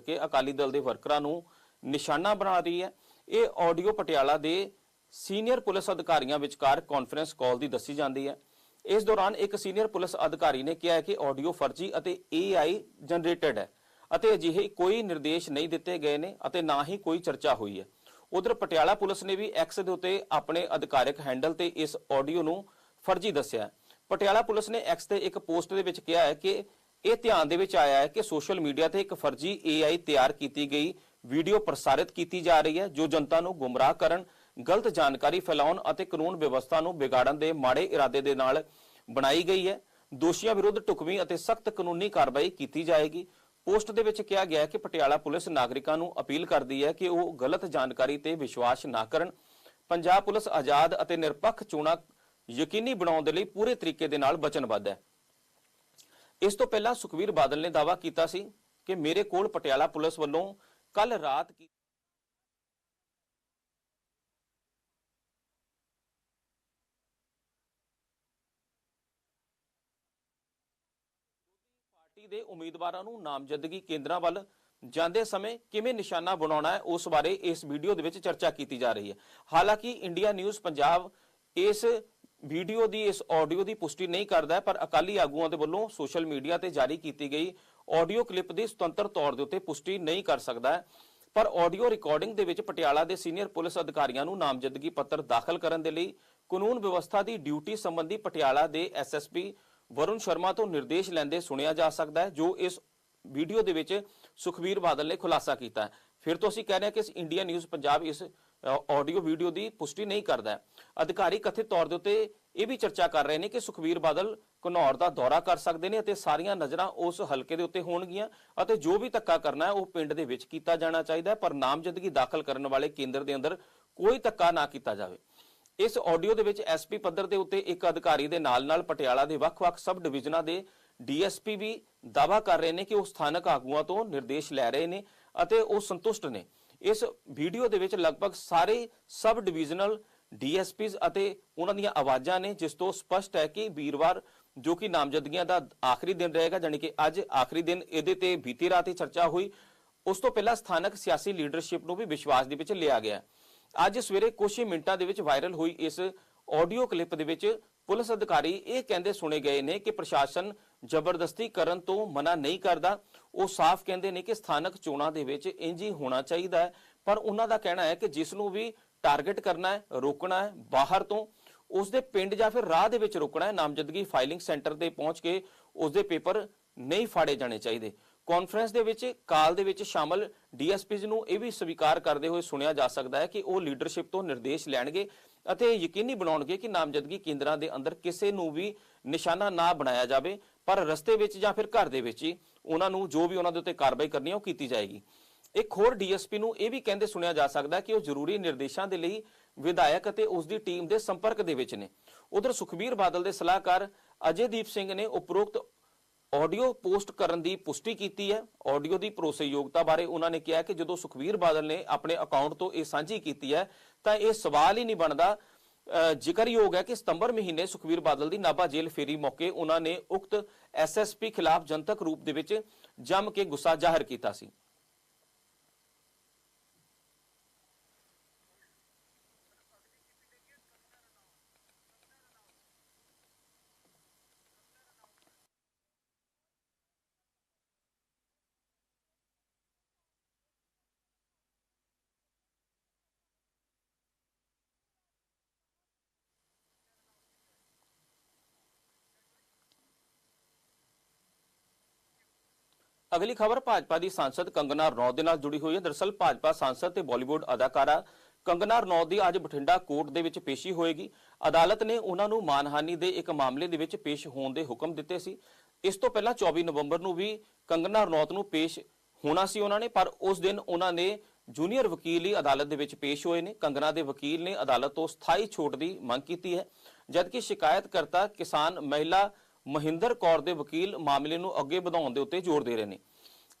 ਕਿ ਅਕਾਲੀ ਦਲ ਦੇ ਵਰਕਰਾਂ ਨੂੰ ਨਿਸ਼ਾਨਾ ਬਣਾ ਰਹੀ ਹੈ। ਇਹ ਆਡੀਓ ਪਟਿਆਲਾ ਦੇ ਸੀਨੀਅਰ ਪੁਲਿਸ ਅਧਿਕਾਰੀਆਂ ਵਿਚਕਾਰ ਕਾਨਫਰੰਸ ਕਾਲ ਦੀ ਦੱਸੀ ਜਾਂਦੀ ਹੈ। ਇਸ ਦੌਰਾਨ ਇੱਕ ਸੀਨੀਅਰ ਪੁਲਿਸ ਅਧਿਕਾਰੀ ਨੇ ਕਿਹਾ ਕਿ ਆਡੀਓ ਫਰਜ਼ੀ ਅਤੇ AI ਜਨਰੇਟਡ ਹੈ ਅਤੇ ਅਜਿਹੇ ਕੋਈ ਨਿਰਦੇਸ਼ ਨਹੀਂ ਦਿੱਤੇ ਗਏ ਨੇ ਅਤੇ ਨਾ ਹੀ ਕੋਈ ਚਰਚਾ ਹੋਈ ਹੈ। ਉਧਰ ਪਟਿਆਲਾ ਪੁਲਿਸ ਨੇ ਵੀ ਐਕਸ ਦੇ ਉੱਤੇ ਆਪਣੇ ਅਧਿਕਾਰਕ ਹੈਂਡਲ ਤੇ ਇਸ ਆਡੀਓ ਨੂੰ ਫਰਜ਼ੀ ਦੱਸਿਆ ਪਟਿਆਲਾ ਪੁਲਿਸ ਨੇ ਐਕਸ ਤੇ ਇੱਕ ਪੋਸਟ ਦੇ ਵਿੱਚ ਕਿਹਾ ਹੈ ਕਿ ਇਹ ਧਿਆਨ ਦੇ ਵਿੱਚ ਆਇਆ ਹੈ ਕਿ ਸੋਸ਼ਲ ਮੀਡੀਆ ਤੇ ਇੱਕ ਫਰਜ਼ੀ AI ਤਿਆਰ ਕੀਤੀ ਗਈ ਵੀਡੀਓ ਪ੍ਰਸਾਰਿਤ ਕੀਤੀ ਜਾ ਰਹੀ ਹੈ, ਜੋ ਜਨਤਾ ਨੂੰ ਗੁੰਮਰਾਹ ਕਰਨ, ਗਲਤ ਜਾਣਕਾਰੀ ਫੈਲਾਉਣ ਅਤੇ ਕਾਨੂੰਨ ਵਿਵਸਥਾ ਨੂੰ ਵਿਗਾੜਨ ਦੇ ਮਾੜੇ ਇਰਾਦੇ ਦੇ ਨਾਲ ਬਣਾਈ ਗਈ ਹੈ। ਦੋਸ਼ੀਆਂ ਵਿਰੁੱਧ ਢੁਕਵੀਂ ਅਤੇ ਸਖਤ ਕਾਨੂੰਨੀ ਕਾਰਵਾਈ ਕੀਤੀ ਜਾਏਗੀ। ਪੋਸਟ ਦੇ ਵਿੱਚ ਕਿਹਾ ਗਿਆ ਹੈ ਕਿ ਪਟਿਆਲਾ ਪੁਲਿਸ ਨਾਗਰਿਕਾਂ ਨੂੰ ਅਪੀਲ ਕਰਦੀ ਹੈ ਕਿ ਉਹ ਗਲਤ ਜਾਣਕਾਰੀ ਤੇ ਵਿਸ਼ਵਾਸ ਨਾ ਕਰਨ। ਪੰਜਾਬ ਪੁਲਿਸ ਆਜ਼ਾਦ ਅਤੇ ਨਿਰਪੱਖ ਚੋਣਾਂ ਯਕੀਨੀ ਬਣਾਉਣ ਦੇ ਲਈ ਪੂਰੇ ਤਰੀਕੇ ਦੇ ਨਾਲ ਵਚਨਬੱਧ ਹੈ। ਇਸ ਤੋਂ ਪਹਿਲਾਂ ਸੁਖਵੀਰ ਬਾਦਲ ਨੇ ਦਾਅਵਾ ਕੀਤਾ ਸੀ ਕਿ ਮੇਰੇ ਕੋਲ ਪਟਿਆਲਾ ਪੁਲਿਸ ਵੱਲੋਂ ਕੱਲ ਰਾਤ ਪਾਰਟੀ ਦੇ ਉਮੀਦਵਾਰਾਂ ਨੂੰ ਨਾਮਜ਼ਦਗੀ ਕੇਂਦਰਾਂ ਵੱਲ ਜਾਂਦੇ ਸਮੇਂ ਕਿਵੇਂ ਨਿਸ਼ਾਨਾ ਬਣਾਉਣਾ ਹੈ, ਉਸ ਬਾਰੇ ਇਸ ਵੀਡੀਓ ਦੇ ਵਿੱਚ ਚਰਚਾ ਕੀਤੀ ਜਾ ਰਹੀ ਹੈ। ਹਾਲਾਂਕਿ ਇੰਡੀਆ ਨਿਊਜ਼ ਪੰਜਾਬ ਇਸ ਵੀਡੀਓ ਦੀ ਇਸ ਆਡੀਓ ਦੀ ਪੁਸ਼ਟੀ ਨਹੀਂ ਕਰਦਾ ਪਰ ਅਕਾਲੀ ਆਗੂਆਂ ਦੇ ਵੱਲੋਂ ਸੋਸ਼ਲ ਮੀਡੀਆ ਤੇ ਜਾਰੀ ਕੀਤੀ ਗਈ ਆਡੀਓ ਕਲਿੱਪ ਦੀ ਸੁਤੰਤਰ ਤੌਰ ਦੇ ਉੱਤੇ ਪੁਸ਼ਟੀ ਨਹੀਂ ਕਰ ਸਕਦਾ ਪਰ ਆਡੀਓ ਰਿਕਾਰਡਿੰਗ ਦੇ ਵਿੱਚ ਪਟਿਆਲਾ ਦੇ ਸੀਨੀਅਰ ਪੁਲਿਸ ਅਧਿਕਾਰੀਆਂ ਨੂੰ ਨਾਮਜ਼ਦਗੀ ਪੱਤਰ ਦਾਖਲ ਕਰਨ ਦੇ ਲਈ ਕਾਨੂੰਨ ਵਿਵਸਥਾ ਦੀ ਡਿਊਟੀ ਸੰਬੰਧੀ ਪਟਿਆਲਾ ਦੇ ਐਸਐਸਪੀ ਵਰੁਣ ਸ਼ਰਮਾ ਤੋਂ ਨਿਰਦੇਸ਼ ਲੈਂਦੇ ਸੁਣਿਆ ਜਾ ਸਕਦਾ ਹੈ, ਜੋ ਇਸ ਵੀਡੀਓ ਦੇ ਵਿੱਚ ਸੁਖਵੀਰ ਬਾਦਲ ਨੇ ਖੁਲਾਸਾ ਕੀਤਾ ਹੈ। ਫਿਰ ਤੋਂ ਅਸੀਂ ਕਹਿ ਰਹੇ ਹਾਂ ਕਿ ਇਸ ਇੰਡੀਆ ਨਿਊਜ਼ ਪੰਜਾਬ ਇਸ ਆਡੀਓ ਵੀਡੀਓ ਦੀ ਪੁਸ਼ਟੀ ਨਹੀਂ ਕਰਦਾ। ਅਧਿਕਾਰੀ ਕਥਿਤ ਤੌਰ ਦੇ ਉੱਤੇ ਇਹ ਵੀ ਚਰਚਾ ਕਰ ਰਹੇ ਨੇ ਕਿ ਸੁਖਵੀਰ ਬਾਦਲ ਘਨੌਰ ਦਾ ਦੌਰਾ ਕਰ ਸਕਦੇ ਨੇ ਅਤੇ ਸਾਰੀਆਂ ਨਜ਼ਰਾਂ ਉਸ ਹਲਕੇ ਦੇ ਉੱਤੇ ਹੋਣਗੀਆਂ ਅਤੇ ਜੋ ਵੀ ਧੱਕਾ ਕਰਨਾ ਹੈ ਉਹ ਪਿੰਡ ਦੇ ਵਿੱਚ ਕੀਤਾ ਜਾਣਾ ਚਾਹੀਦਾ ਹੈ, ਪਰ ਨਾਮਜ਼ਦਗੀ ਦਾਖਲ ਕਰਨ ਵਾਲੇ ਕੇਂਦਰ ਦੇ ਅੰਦਰ ਕੋਈ ਧੱਕਾ ਨਾ ਕੀਤਾ ਜਾਵੇ। ਇਸ ਆਡੀਓ ਦੇ ਵਿੱਚ ਐਸਪੀ ਪੱਧਰ ਦੇ ਉੱਤੇ ਇੱਕ ਅਧਿਕਾਰੀ ਦੇ ਨਾਲ-ਨਾਲ ਪਟਿਆਲਾ ਦੇ ਵੱਖ-ਵੱਖ ਸਬ ਡਿਵੀਜ਼ਨਾਂ ਦੇ ਡੀਐਸਪੀ ਵੀ ਦਾਵਾ ਕਰ ਰਹੇ ਨੇ ਕਿ ਉਹ ਸਥਾਨਕ ਆਗੂਆਂ ਤੋਂ ਨਿਰਦੇਸ਼ ਲੈ ਰਹੇ ਨੇ ਅਤੇ ਉਹ ਸੰਤੁਸ਼ਟ ਨੇ। ਇਸ ਵੀਡੀਓ ਦੇ ਵਿੱਚ ਲਗਭਗ ਸਾਰੇ ਸਬ ਡਿਵੀਜ਼ਨਲ ਡੀਐਸਪੀਜ਼ ਅਤੇ ਉਹਨਾਂ ਦੀਆਂ ਆਵਾਜ਼ਾਂ ਨੇ, ਜਿਸ ਤੋਂ ਸਪਸ਼ਟ ਹੈ ਕਿ ਵੀਰਵਾਰ, ਜੋ ਕਿ ਨਾਮਜ਼ਦਗੀਆਂ ਦਾ ਆਖਰੀ ਦਿਨ ਰਹੇਗਾ, ਜਾਣੀ ਕਿ ਅੱਜ ਆਖਰੀ ਦਿਨ ਇਹਦੇ ਤੇ ਬੀਤੀ ਰਾਤ ਹੀ ਚਰਚਾ ਹੋਈ। ਉਸ ਤੋਂ ਪਹਿਲਾਂ ਸਥਾਨਕ ਸਿਆਸੀ ਲੀਡਰਸ਼ਿਪ ਨੂੰ ਵੀ ਵਿਸ਼ਵਾਸ ਦੇ ਵਿੱਚ ਲਿਆ ਗਿਆ। ਅੱਜ ਸਵੇਰੇ ਕੁਝ ਹੀ ਮਿੰਟਾਂ ਦੇ ਵਿੱਚ ਵਾਇਰਲ ਹੋਈ ਇਸ ਆਡੀਓ ਕਲਿੱਪ ਦੇ ਵਿੱਚ ਪੁਲਿਸ ਅਧਿਕਾਰੀ ਇਹ ਕਹਿੰਦੇ ਸੁਣੇ ਗਏ ਨੇ ਕਿ ਪ੍ਰਸ਼ਾਸਨ ਜ਼ਬਰਦਸਤੀ ਕਰਨ ਤੋਂ ਮਨਾ ਨਹੀਂ ਕਰਦਾ। ਉਹ ਸਾਫ਼ ਕਹਿੰਦੇ ਨੇ ਕਿ ਸਥਾਨਕ ਚੋਣਾਂ ਦੇ ਵਿੱਚ ਇੰਜ ਹੀ ਹੋਣਾ ਚਾਹੀਦਾ ਹੈ। ਪਰ ਉਹਨਾਂ ਦਾ ਕਹਿਣਾ ਹੈ ਕਿ ਜਿਸ ਨੂੰ ਵੀ ਟਾਰਗੇਟ ਕਰਨਾ ਹੈ, ਰੋਕਣਾ ਹੈ, ਬਾਹਰ ਤੋਂ ਉਸ ਦੇ ਪਿੰਡ ਜਾਂ ਫਿਰ ਰਾਹ ਦੇ ਵਿੱਚ ਰੁਕਣਾ ਹੈ, ਨਾਮਜ਼ਦਗੀ ਫਾਈਲਿੰਗ ਸੈਂਟਰ ਤੇ ਪਹੁੰਚ ਕੇ ਉਸ ਦੇ ਪੇਪਰ ਨਹੀਂ ਫਾੜੇ ਜਾਣੇ ਚਾਹੀਦੇ। ਕਾਨਫਰੰਸ ਦੇ ਵਿੱਚ, ਕਾਲ ਦੇ ਵਿੱਚ ਸ਼ਾਮਲ ਡੀਐਸਪੀਜ਼ ਨੂੰ ਇਹ ਵੀ ਸਵੀਕਾਰ ਕਰਦੇ ਹੋਏ ਸੁਣਿਆ ਜਾ ਸਕਦਾ ਹੈ ਕਿ ਉਹ ਲੀਡਰਸ਼ਿਪ ਤੋਂ ਨਿਰਦੇਸ਼ ਲੈਣਗੇ ਅਤੇ ਯਕੀਨੀ ਬਣਾਉਣਗੇ ਕਿ ਨਾਮਜ਼ਦਗੀ ਕੇਂਦਰਾਂ ਦੇ ਅੰਦਰ ਕਿਸੇ ਨੂੰ ਵੀ ਨਿਸ਼ਾਨਾ ਨਾ ਬਣਾਇਆ ਜਾਵੇ, ਪਰ ਰਸਤੇ ਵਿੱਚ ਜਾਂ ਫਿਰ ਘਰ ਦੇ ਵਿੱਚ ਹੀ ਉਹਨਾਂ ਨੂੰ ਜੋ ਵੀ ਉਹਨਾਂ ਦੇ ਉੱਤੇ ਕਾਰਵਾਈ ਕਰਨੀ ਹੈ ਉਹ ਕੀਤੀ ਜਾਏਗੀ। ਇੱਕ ਹੋਰ ਡੀਐਸਪੀ ਨੂੰ ਇਹ ਵੀ ਕਹਿੰਦੇ ਸੁਣਿਆ ਜਾ ਸਕਦਾ ਕਿ ਉਹ ਜ਼ਰੂਰੀ ਨਿਰਦੇਸ਼ਾਂ ਦੇ ਲਈ ਵਿਧਾਇਕ ਅਤੇ ਉਸ ਦੀ ਟੀਮ ਦੇ ਸੰਪਰਕ ਦੇ ਵਿੱਚ ਨੇ। ਉਧਰ ਸੁਖਬੀਰ ਬਾਦਲ ਦੇ ਸਲਾਹਕਾਰ ਅਜੇਦੀਪ ਸਿੰਘ ਨੇ ਉਪਰੋਕਤ ਆਡੀਓ ਪੋਸਟ ਕਰਨ ਦੀ ਪੁਸ਼ਟੀ ਕੀਤੀ ਹੈ। ਆਡੀਓ ਦੀ ਭਰੋਸੇਯੋਗਤਾ ਬਾਰੇ ਉਹਨਾਂ ਨੇ ਕਿਹਾ ਕਿ ਜਦੋਂ ਸੁਖਬੀਰ ਬਾਦਲ ਨੇ ਆਪਣੇ ਅਕਾਊਂਟ ਤੋਂ ਇਹ ਸਾਂਝੀ ਕੀਤੀ ਹੈ, ਤਾਂ ਇਹ ਸਵਾਲ ਹੀ ਨਹੀਂ ਬਣਦਾ ਜ਼ਿਕਰਯੋਗ ਹੈ ਕਿ ਸਤੰਬਰ ਮਹੀਨੇ ਸੁਖਬੀਰ ਬਾਦਲ ਦੀ ਨਾਭਾ ਜੇਲ੍ਹ ਫੇਰੀ ਮੌਕੇ ਉਹਨਾਂ ਨੇ ਉਕਤ ਐਸਐਸਪੀ ਖਿਲਾਫ ਜਨਤਕ ਰੂਪ ਦੇ ਵਿੱਚ ਜੰਮ ਕੇ ਗੁੱਸਾ ਜ਼ਾਹਰ ਕੀਤਾ ਸੀ। ਅਗਲੀ ਖਬਰ, ਭਾਜਪਾ ਦੀ ਸਾਂਸਦ ਕੰਗਨਾ ਰਣੌਤ ਦੇ ਨਾਲ ਜੁੜੀ ਹੋਈ ਹੈ। ਦਰਸਲ ਭਾਜਪਾ ਸਾਂਸਦ ਤੇ ਬਾਲੀਵੁੱਡ ਅਦਾਕਾਰਾ ਕੰਗਨਾ ਰਣੌਤ ਦੀ ਅੱਜ ਬਠਿੰਡਾ ਕੋਰਟ ਦੇ ਵਿੱਚ ਪੇਸ਼ੀ ਹੋਏਗੀ। ਅਦਾਲਤ ਨੇ ਉਹਨਾਂ ਨੂੰ ਮਾਨਹਾਨੀ ਦੇ ਇੱਕ ਮਾਮਲੇ ਦੇ ਵਿੱਚ ਪੇਸ਼ ਹੋਣ ਦੇ ਹੁਕਮ ਦਿੱਤੇ ਸੀ। ਇਸ ਤੋਂ ਪਹਿਲਾਂ 24 ਨਵੰਬਰ ਨੂੰ ਵੀ ਕੰਗਨਾ ਰਣੌਤ ਨੂੰ ਪੇਸ਼ ਹੋਣਾ ਸੀ ਉਹਨਾਂ ਨੇ, ਪਰ ਉਸ ਦਿਨ ਉਹਨਾਂ ਨੇ ਜੂਨੀਅਰ ਵਕੀਲ ਹੀ ਅਦਾਲਤ ਦੇ ਵਿੱਚ ਪੇਸ਼ ਹੋਏ ਨੇ। ਕੰਗਨਾ ਦੇ ਵਕੀਲ ਨੇ ਅਦਾਲਤ ਤੋਂ ਸਥਾਈ ਛੋਟ ਦੀ ਮੰਗ ਕੀਤੀ ਹੈ, ਜਦਕਿ ਸ਼ਿਕਾਇਤਕਰਤਾ ਕਿਸਾਨ ਮਹਿਲਾ ਮਹਿੰਦਰ ਕੌਰ ਦੇ ਵਕੀਲ ਮਾਮਲੇ ਨੂੰ ਅੱਗੇ ਵਧਾਉਣ ਦੇ ਉੱਤੇ ਜ਼ੋਰ ਦੇ ਰਹੇ ਨੇ।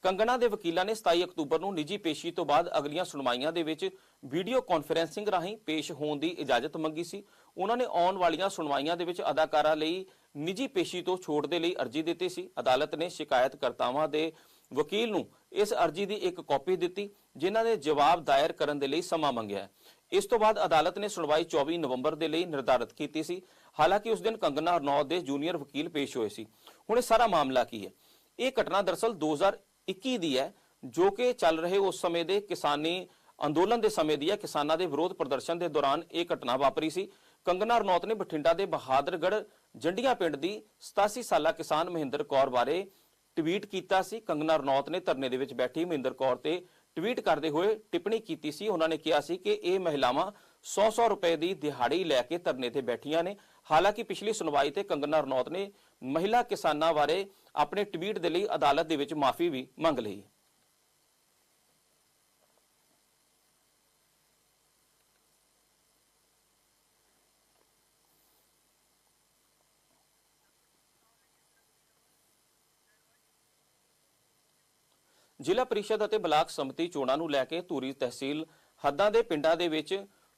ਕੰਗਨਾ ਦੇ ਵਕੀਲਾਂ ਨੇ 27 ਅਕਤੂਬਰ ਨੂੰ ਨਿੱਜੀ ਪੇਸ਼ੀ ਤੋਂ ਬਾਅਦ ਅਗਲੀਆਂ ਸੁਣਵਾਈਆਂ ਦੇ ਵਿੱਚ ਵੀਡੀਓ ਕਾਨਫਰੈਂਸਿੰਗ ਰਾਹੀਂ ਪੇਸ਼ ਹੋਣ ਦੀ ਇਜਾਜ਼ਤ ਮੰਗੀ ਸੀ। ਉਹਨਾਂ ਨੇ ਆਉਣ ਵਾਲੀਆਂ ਸੁਣਵਾਈਆਂ ਦੇ ਵਿੱਚ ਅਦਾਕਾਰਾਂ ਲਈ ਨਿੱਜੀ ਪੇਸ਼ੀ ਤੋਂ ਛੋਟ ਦੇ ਲਈ ਅਰਜ਼ੀ ਦਿੱਤੀ ਸੀ। ਅਦਾਲਤ ਨੇ ਸ਼ਿਕਾਇਤਕਰਤਾਵਾਂ ਦੇ ਵਕੀਲ ਨੂੰ ਇਸ ਅਰਜੀ ਦੀ ਇੱਕ ਕਾਪੀ ਦਿੱਤੀ, ਜਿਨ੍ਹਾਂ ਨੇ ਜਵਾਬ ਦਾਇਰ ਕਰਨ ਦੇ ਲਈ ਸਮਾਂ ਮੰਗਿਆ ਇਸ ਤੋਂ ਬਾਅਦ ਅਦਾਲਤ ਨੇ ਸੁਣਵਾਈ 24 ਨਵੰਬਰ ਦੇ ਲਈ ਨਿਰਧਾਰਿਤ ਕੀਤੀ ਸੀ। ਹਾਲਾਂਕਿ ਉਸ ਦਿਨ ਕੰਗਨਾ ਰਣੌਤ ਦੇ ਜੂਨੀਅਰ ਵਕੀਲ ਪੇਸ਼ ਹੋਏ ਸੀ। ਹੁਣ ਇਹ ਸਾਰਾ ਮਾਮਲਾ ਕੀ ਹੈ? ਇਹ ਘਟਨਾ ਦਰਅਸਲ 2021 ਦੀ ਹੈ, ਜੋ ਕਿ ਚੱਲ ਰਹੇ ਉਸ ਸਮੇਂ ਦੇ ਕਿਸਾਨੀ ਅੰਦੋਲਨ ਦੇ ਸਮੇਂ ਦੀ ਹੈ। ਕਿਸਾਨਾਂ ਦੇ ਵਿਰੋਧ ਪ੍ਰਦਰਸ਼ਨ ਦੇ ਦੌਰਾਨ ਇਹ ਘਟਨਾ ਵਾਪਰੀ ਸੀ। ਕੰਗਨਾ ਰਣੌਤ ਨੇ ਬਠਿੰਡਾ ਦੇ ਬਹਾਦਰਗੜ੍ਹ ਜੰਡੀਆਂ ਪਿੰਡ ਦੀ 87 ਸਾਲਾ ਕਿਸਾਨ ਮਹਿੰਦਰ ਕੌਰ ਬਾਰੇ ਟਵੀਟ ਕੀਤਾ ਸੀ। ਕੰਗਨਾ ਰਣੌਤ ਨੇ ਧਰਨੇ ਦੇ ਵਿੱਚ ਬੈਠੀ ਮਹਿੰਦਰ ਕੌਰ ਤੇ ਟਵੀਟ ਕਰਦੇ ਹੋਏ ਟਿੱਪਣੀ ਕੀਤੀ ਸੀ। ਉਹਨਾਂ ਨੇ ਕਿਹਾ ਸੀ ਕਿ ਇਹ ਮਹਿਲਾਵਾਂ 100-100 ਰੁਪਏ ਦੀ ਦਿਹਾੜੀ ਲੈ ਕੇ ਧਰਨੇ ਤੇ ਬੈਠੀਆਂ ਨੇ। ਹਾਲਾਂਕਿ ਪਿਛਲੀ ਸੁਣਵਾਈ ਤੇ ਕੰਗਨਾ ਰਣੌਤ ਨੇ ਮਹਿਲਾ ਕਿਸਾਨਾਂ ਬਾਰੇ ਆਪਣੇ ਟਵੀਟ ਦੇ ਲਈ ਅਦਾਲਤ ਦੇ ਵਿੱਚ ਮਾਫੀ ਵੀ ਮੰਗ ਲਈ। ਜ਼ਿਲ੍ਹਾ ਪਰਿਸ਼ਦ ਅਤੇ ਬਲਾਕ ਸਮਿਤੀ ਚੋਣਾਂ ਨੂੰ ਲੈ ਕੇ ਧੂਰੀ ਤਹਿਸੀਲ ਹੱਦਾਂ ਦੇ ਪਿੰਡਾਂ ਦੇ ਵਿੱਚ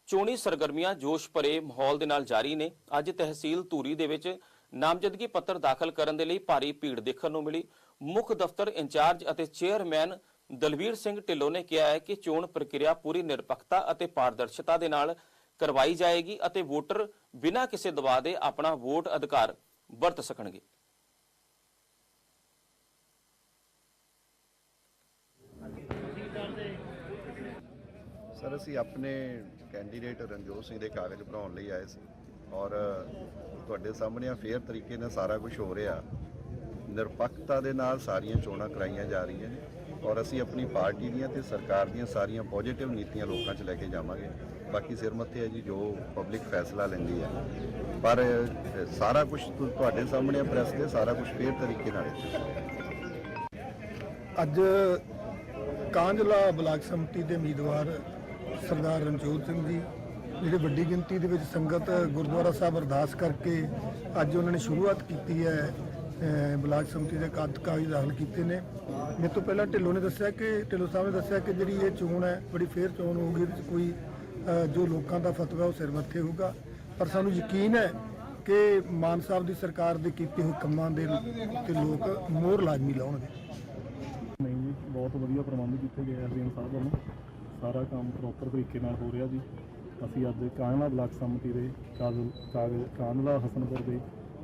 ਚੋਣੀ ਸਰਗਰਮੀਆਂ ਜੋਸ਼ ਭਰੇ ਮਾਹੌਲ ਦੇ ਨਾਲ ਜਾਰੀ ਨੇ। ਅੱਜ ਤਹਿਸੀਲ ਧੂਰੀ ਦੇ ਵਿੱਚ ਨਾਮਜ਼ਦਗੀ ਪੱਤਰ ਦਾਖਲ ਕਰਨ ਦੇ ਲਈ ਭਾਰੀ ਭੀੜ ਦੇਖਣ ਨੂੰ ਮਿਲੀ। ਮੁੱਖ ਦਫ਼ਤਰ ਇੰਚਾਰਜ ਅਤੇ ਚੇਅਰਮੈਨ ਦਲਵੀਰ ਸਿੰਘ ਢਿੱਲੋਂ ਨੇ ਕਿਹਾ ਹੈ ਕਿ ਚੋਣ ਪ੍ਰਕਿਰਿਆ ਪੂਰੀ ਨਿਰਪੱਖਤਾ ਅਤੇ ਪਾਰਦਰਸ਼ਤਾ ਦੇ ਨਾਲ ਕਰਵਾਈ ਜਾਏਗੀ ਅਤੇ ਵੋਟਰ ਬਿਨਾਂ ਕਿਸੇ ਦਬਾਅ ਦੇ ਆਪਣਾ ਵੋਟ ਅਧਿਕਾਰ ਵਰਤ ਸਕਣਗੇ। ਸਰ ਅਸੀਂ ਆਪਣੇ ਕੈਂਡੀਡੇਟ ਰਣਜੋਤ ਸਿੰਘ ਦੇ ਕਾਗਜ਼ ਬਣਾਉਣ ਲਈ ਆਏ ਸੀ ਔਰ ਤੁਹਾਡੇ ਸਾਹਮਣੇ ਆ ਫੇਅਰ ਤਰੀਕੇ ਨਾਲ ਸਾਰਾ ਕੁਝ ਹੋ ਰਿਹਾ। ਨਿਰਪੱਖਤਾ ਦੇ ਨਾਲ ਸਾਰੀਆਂ ਚੋਣਾਂ ਕਰਾਈਆਂ ਜਾ ਰਹੀਆਂ ਨੇ ਔਰ ਅਸੀਂ ਆਪਣੀ ਪਾਰਟੀ ਦੀਆਂ ਤੇ ਸਰਕਾਰ ਦੀਆਂ ਸਾਰੀਆਂ ਪੋਜੀਟਿਵ ਨੀਤੀਆਂ ਲੋਕਾਂ 'ਚ ਲੈ ਕੇ ਜਾਵਾਂਗੇ। ਬਾਕੀ ਸਿਰ ਮੱਥੇ ਹੈ ਜੀ ਜੋ ਪਬਲਿਕ ਫੈਸਲਾ ਲੈਂਦੀ ਹੈ। ਪਰ ਅ, ਸਾਰਾ ਕੁਝ ਤੁਹਾਡੇ ਸਾਹਮਣੇ ਪ੍ਰੈਸ ਦੇ ਸਾਰਾ ਕੁਝ ਫੇਅਰ ਤਰੀਕੇ ਨਾਲ ਇੱਥੇ ਅੱਜ ਕਾਂਝਲਾ ਬਲਾਕ ਸੰਮਤੀ ਦੇ ਉਮੀਦਵਾਰ ਸਰਦਾਰ ਰਣਜੋਤ ਸਿੰਘ ਜੀ, ਜਿਹੜੇ ਵੱਡੀ ਗਿਣਤੀ ਦੇ ਵਿੱਚ ਸੰਗਤ ਗੁਰਦੁਆਰਾ ਸਾਹਿਬ ਅਰਦਾਸ ਕਰਕੇ ਅੱਜ ਉਹਨਾਂ ਨੇ ਸ਼ੁਰੂਆਤ ਕੀਤੀ ਹੈ ਬਲਾਕ ਸਮਿਤੀ ਦੇ ਕਾਗਜ਼ ਕਾਗਜ਼ ਦਾਖਲ ਕੀਤੇ ਨੇ। ਮੇਰੇ ਤੋਂ ਪਹਿਲਾਂ ਢਿੱਲੋਂ ਨੇ ਦੱਸਿਆ ਕਿ, ਢਿੱਲੋਂ ਸਾਹਿਬ ਨੇ ਦੱਸਿਆ ਕਿ ਜਿਹੜੀ ਇਹ ਚੋਣ ਹੈ, ਬੜੀ ਫੇਰ ਚੋਣ ਹੋਊਗੀ, ਇਹਦੇ ਵਿੱਚ ਕੋਈ ਜੋ ਲੋਕਾਂ ਦਾ ਫਤਵਾ ਉਹ ਸਿਰ ਮੱਥੇ ਹੋਊਗਾ। ਪਰ ਸਾਨੂੰ ਯਕੀਨ ਹੈ ਕਿ ਮਾਨ ਸਾਹਿਬ ਦੀ ਸਰਕਾਰ ਦੇ ਕੀਤੇ ਹੋਏ ਕੰਮਾਂ ਦੇ ਤੇ ਲੋਕ ਮੋਹਰ ਲਾਜ਼ਮੀ ਲਾਉਣਗੇ। ਨਹੀਂ ਜੀ, ਬਹੁਤ ਵਧੀਆ ਪ੍ਰਬੰਧ ਕੀਤੇ ਗਏ ਆ ਸਾਹਿਬ ਵੱਲੋਂ। ਸਾਰਾ ਕੰਮ ਪ੍ਰੋਪਰ ਤਰੀਕੇ ਨਾਲ ਹੋ ਰਿਹਾ ਜੀ। ਅਸੀਂ ਅੱਜ ਕਾਂਗਲਾ ਬਲਾਕ ਸਮਿਤੀ ਦੇ ਕਾਗਜ਼ ਕਾਗਜ਼ ਕਾਂਗਲਾ ਹਸਨਪੁਰ ਦੇ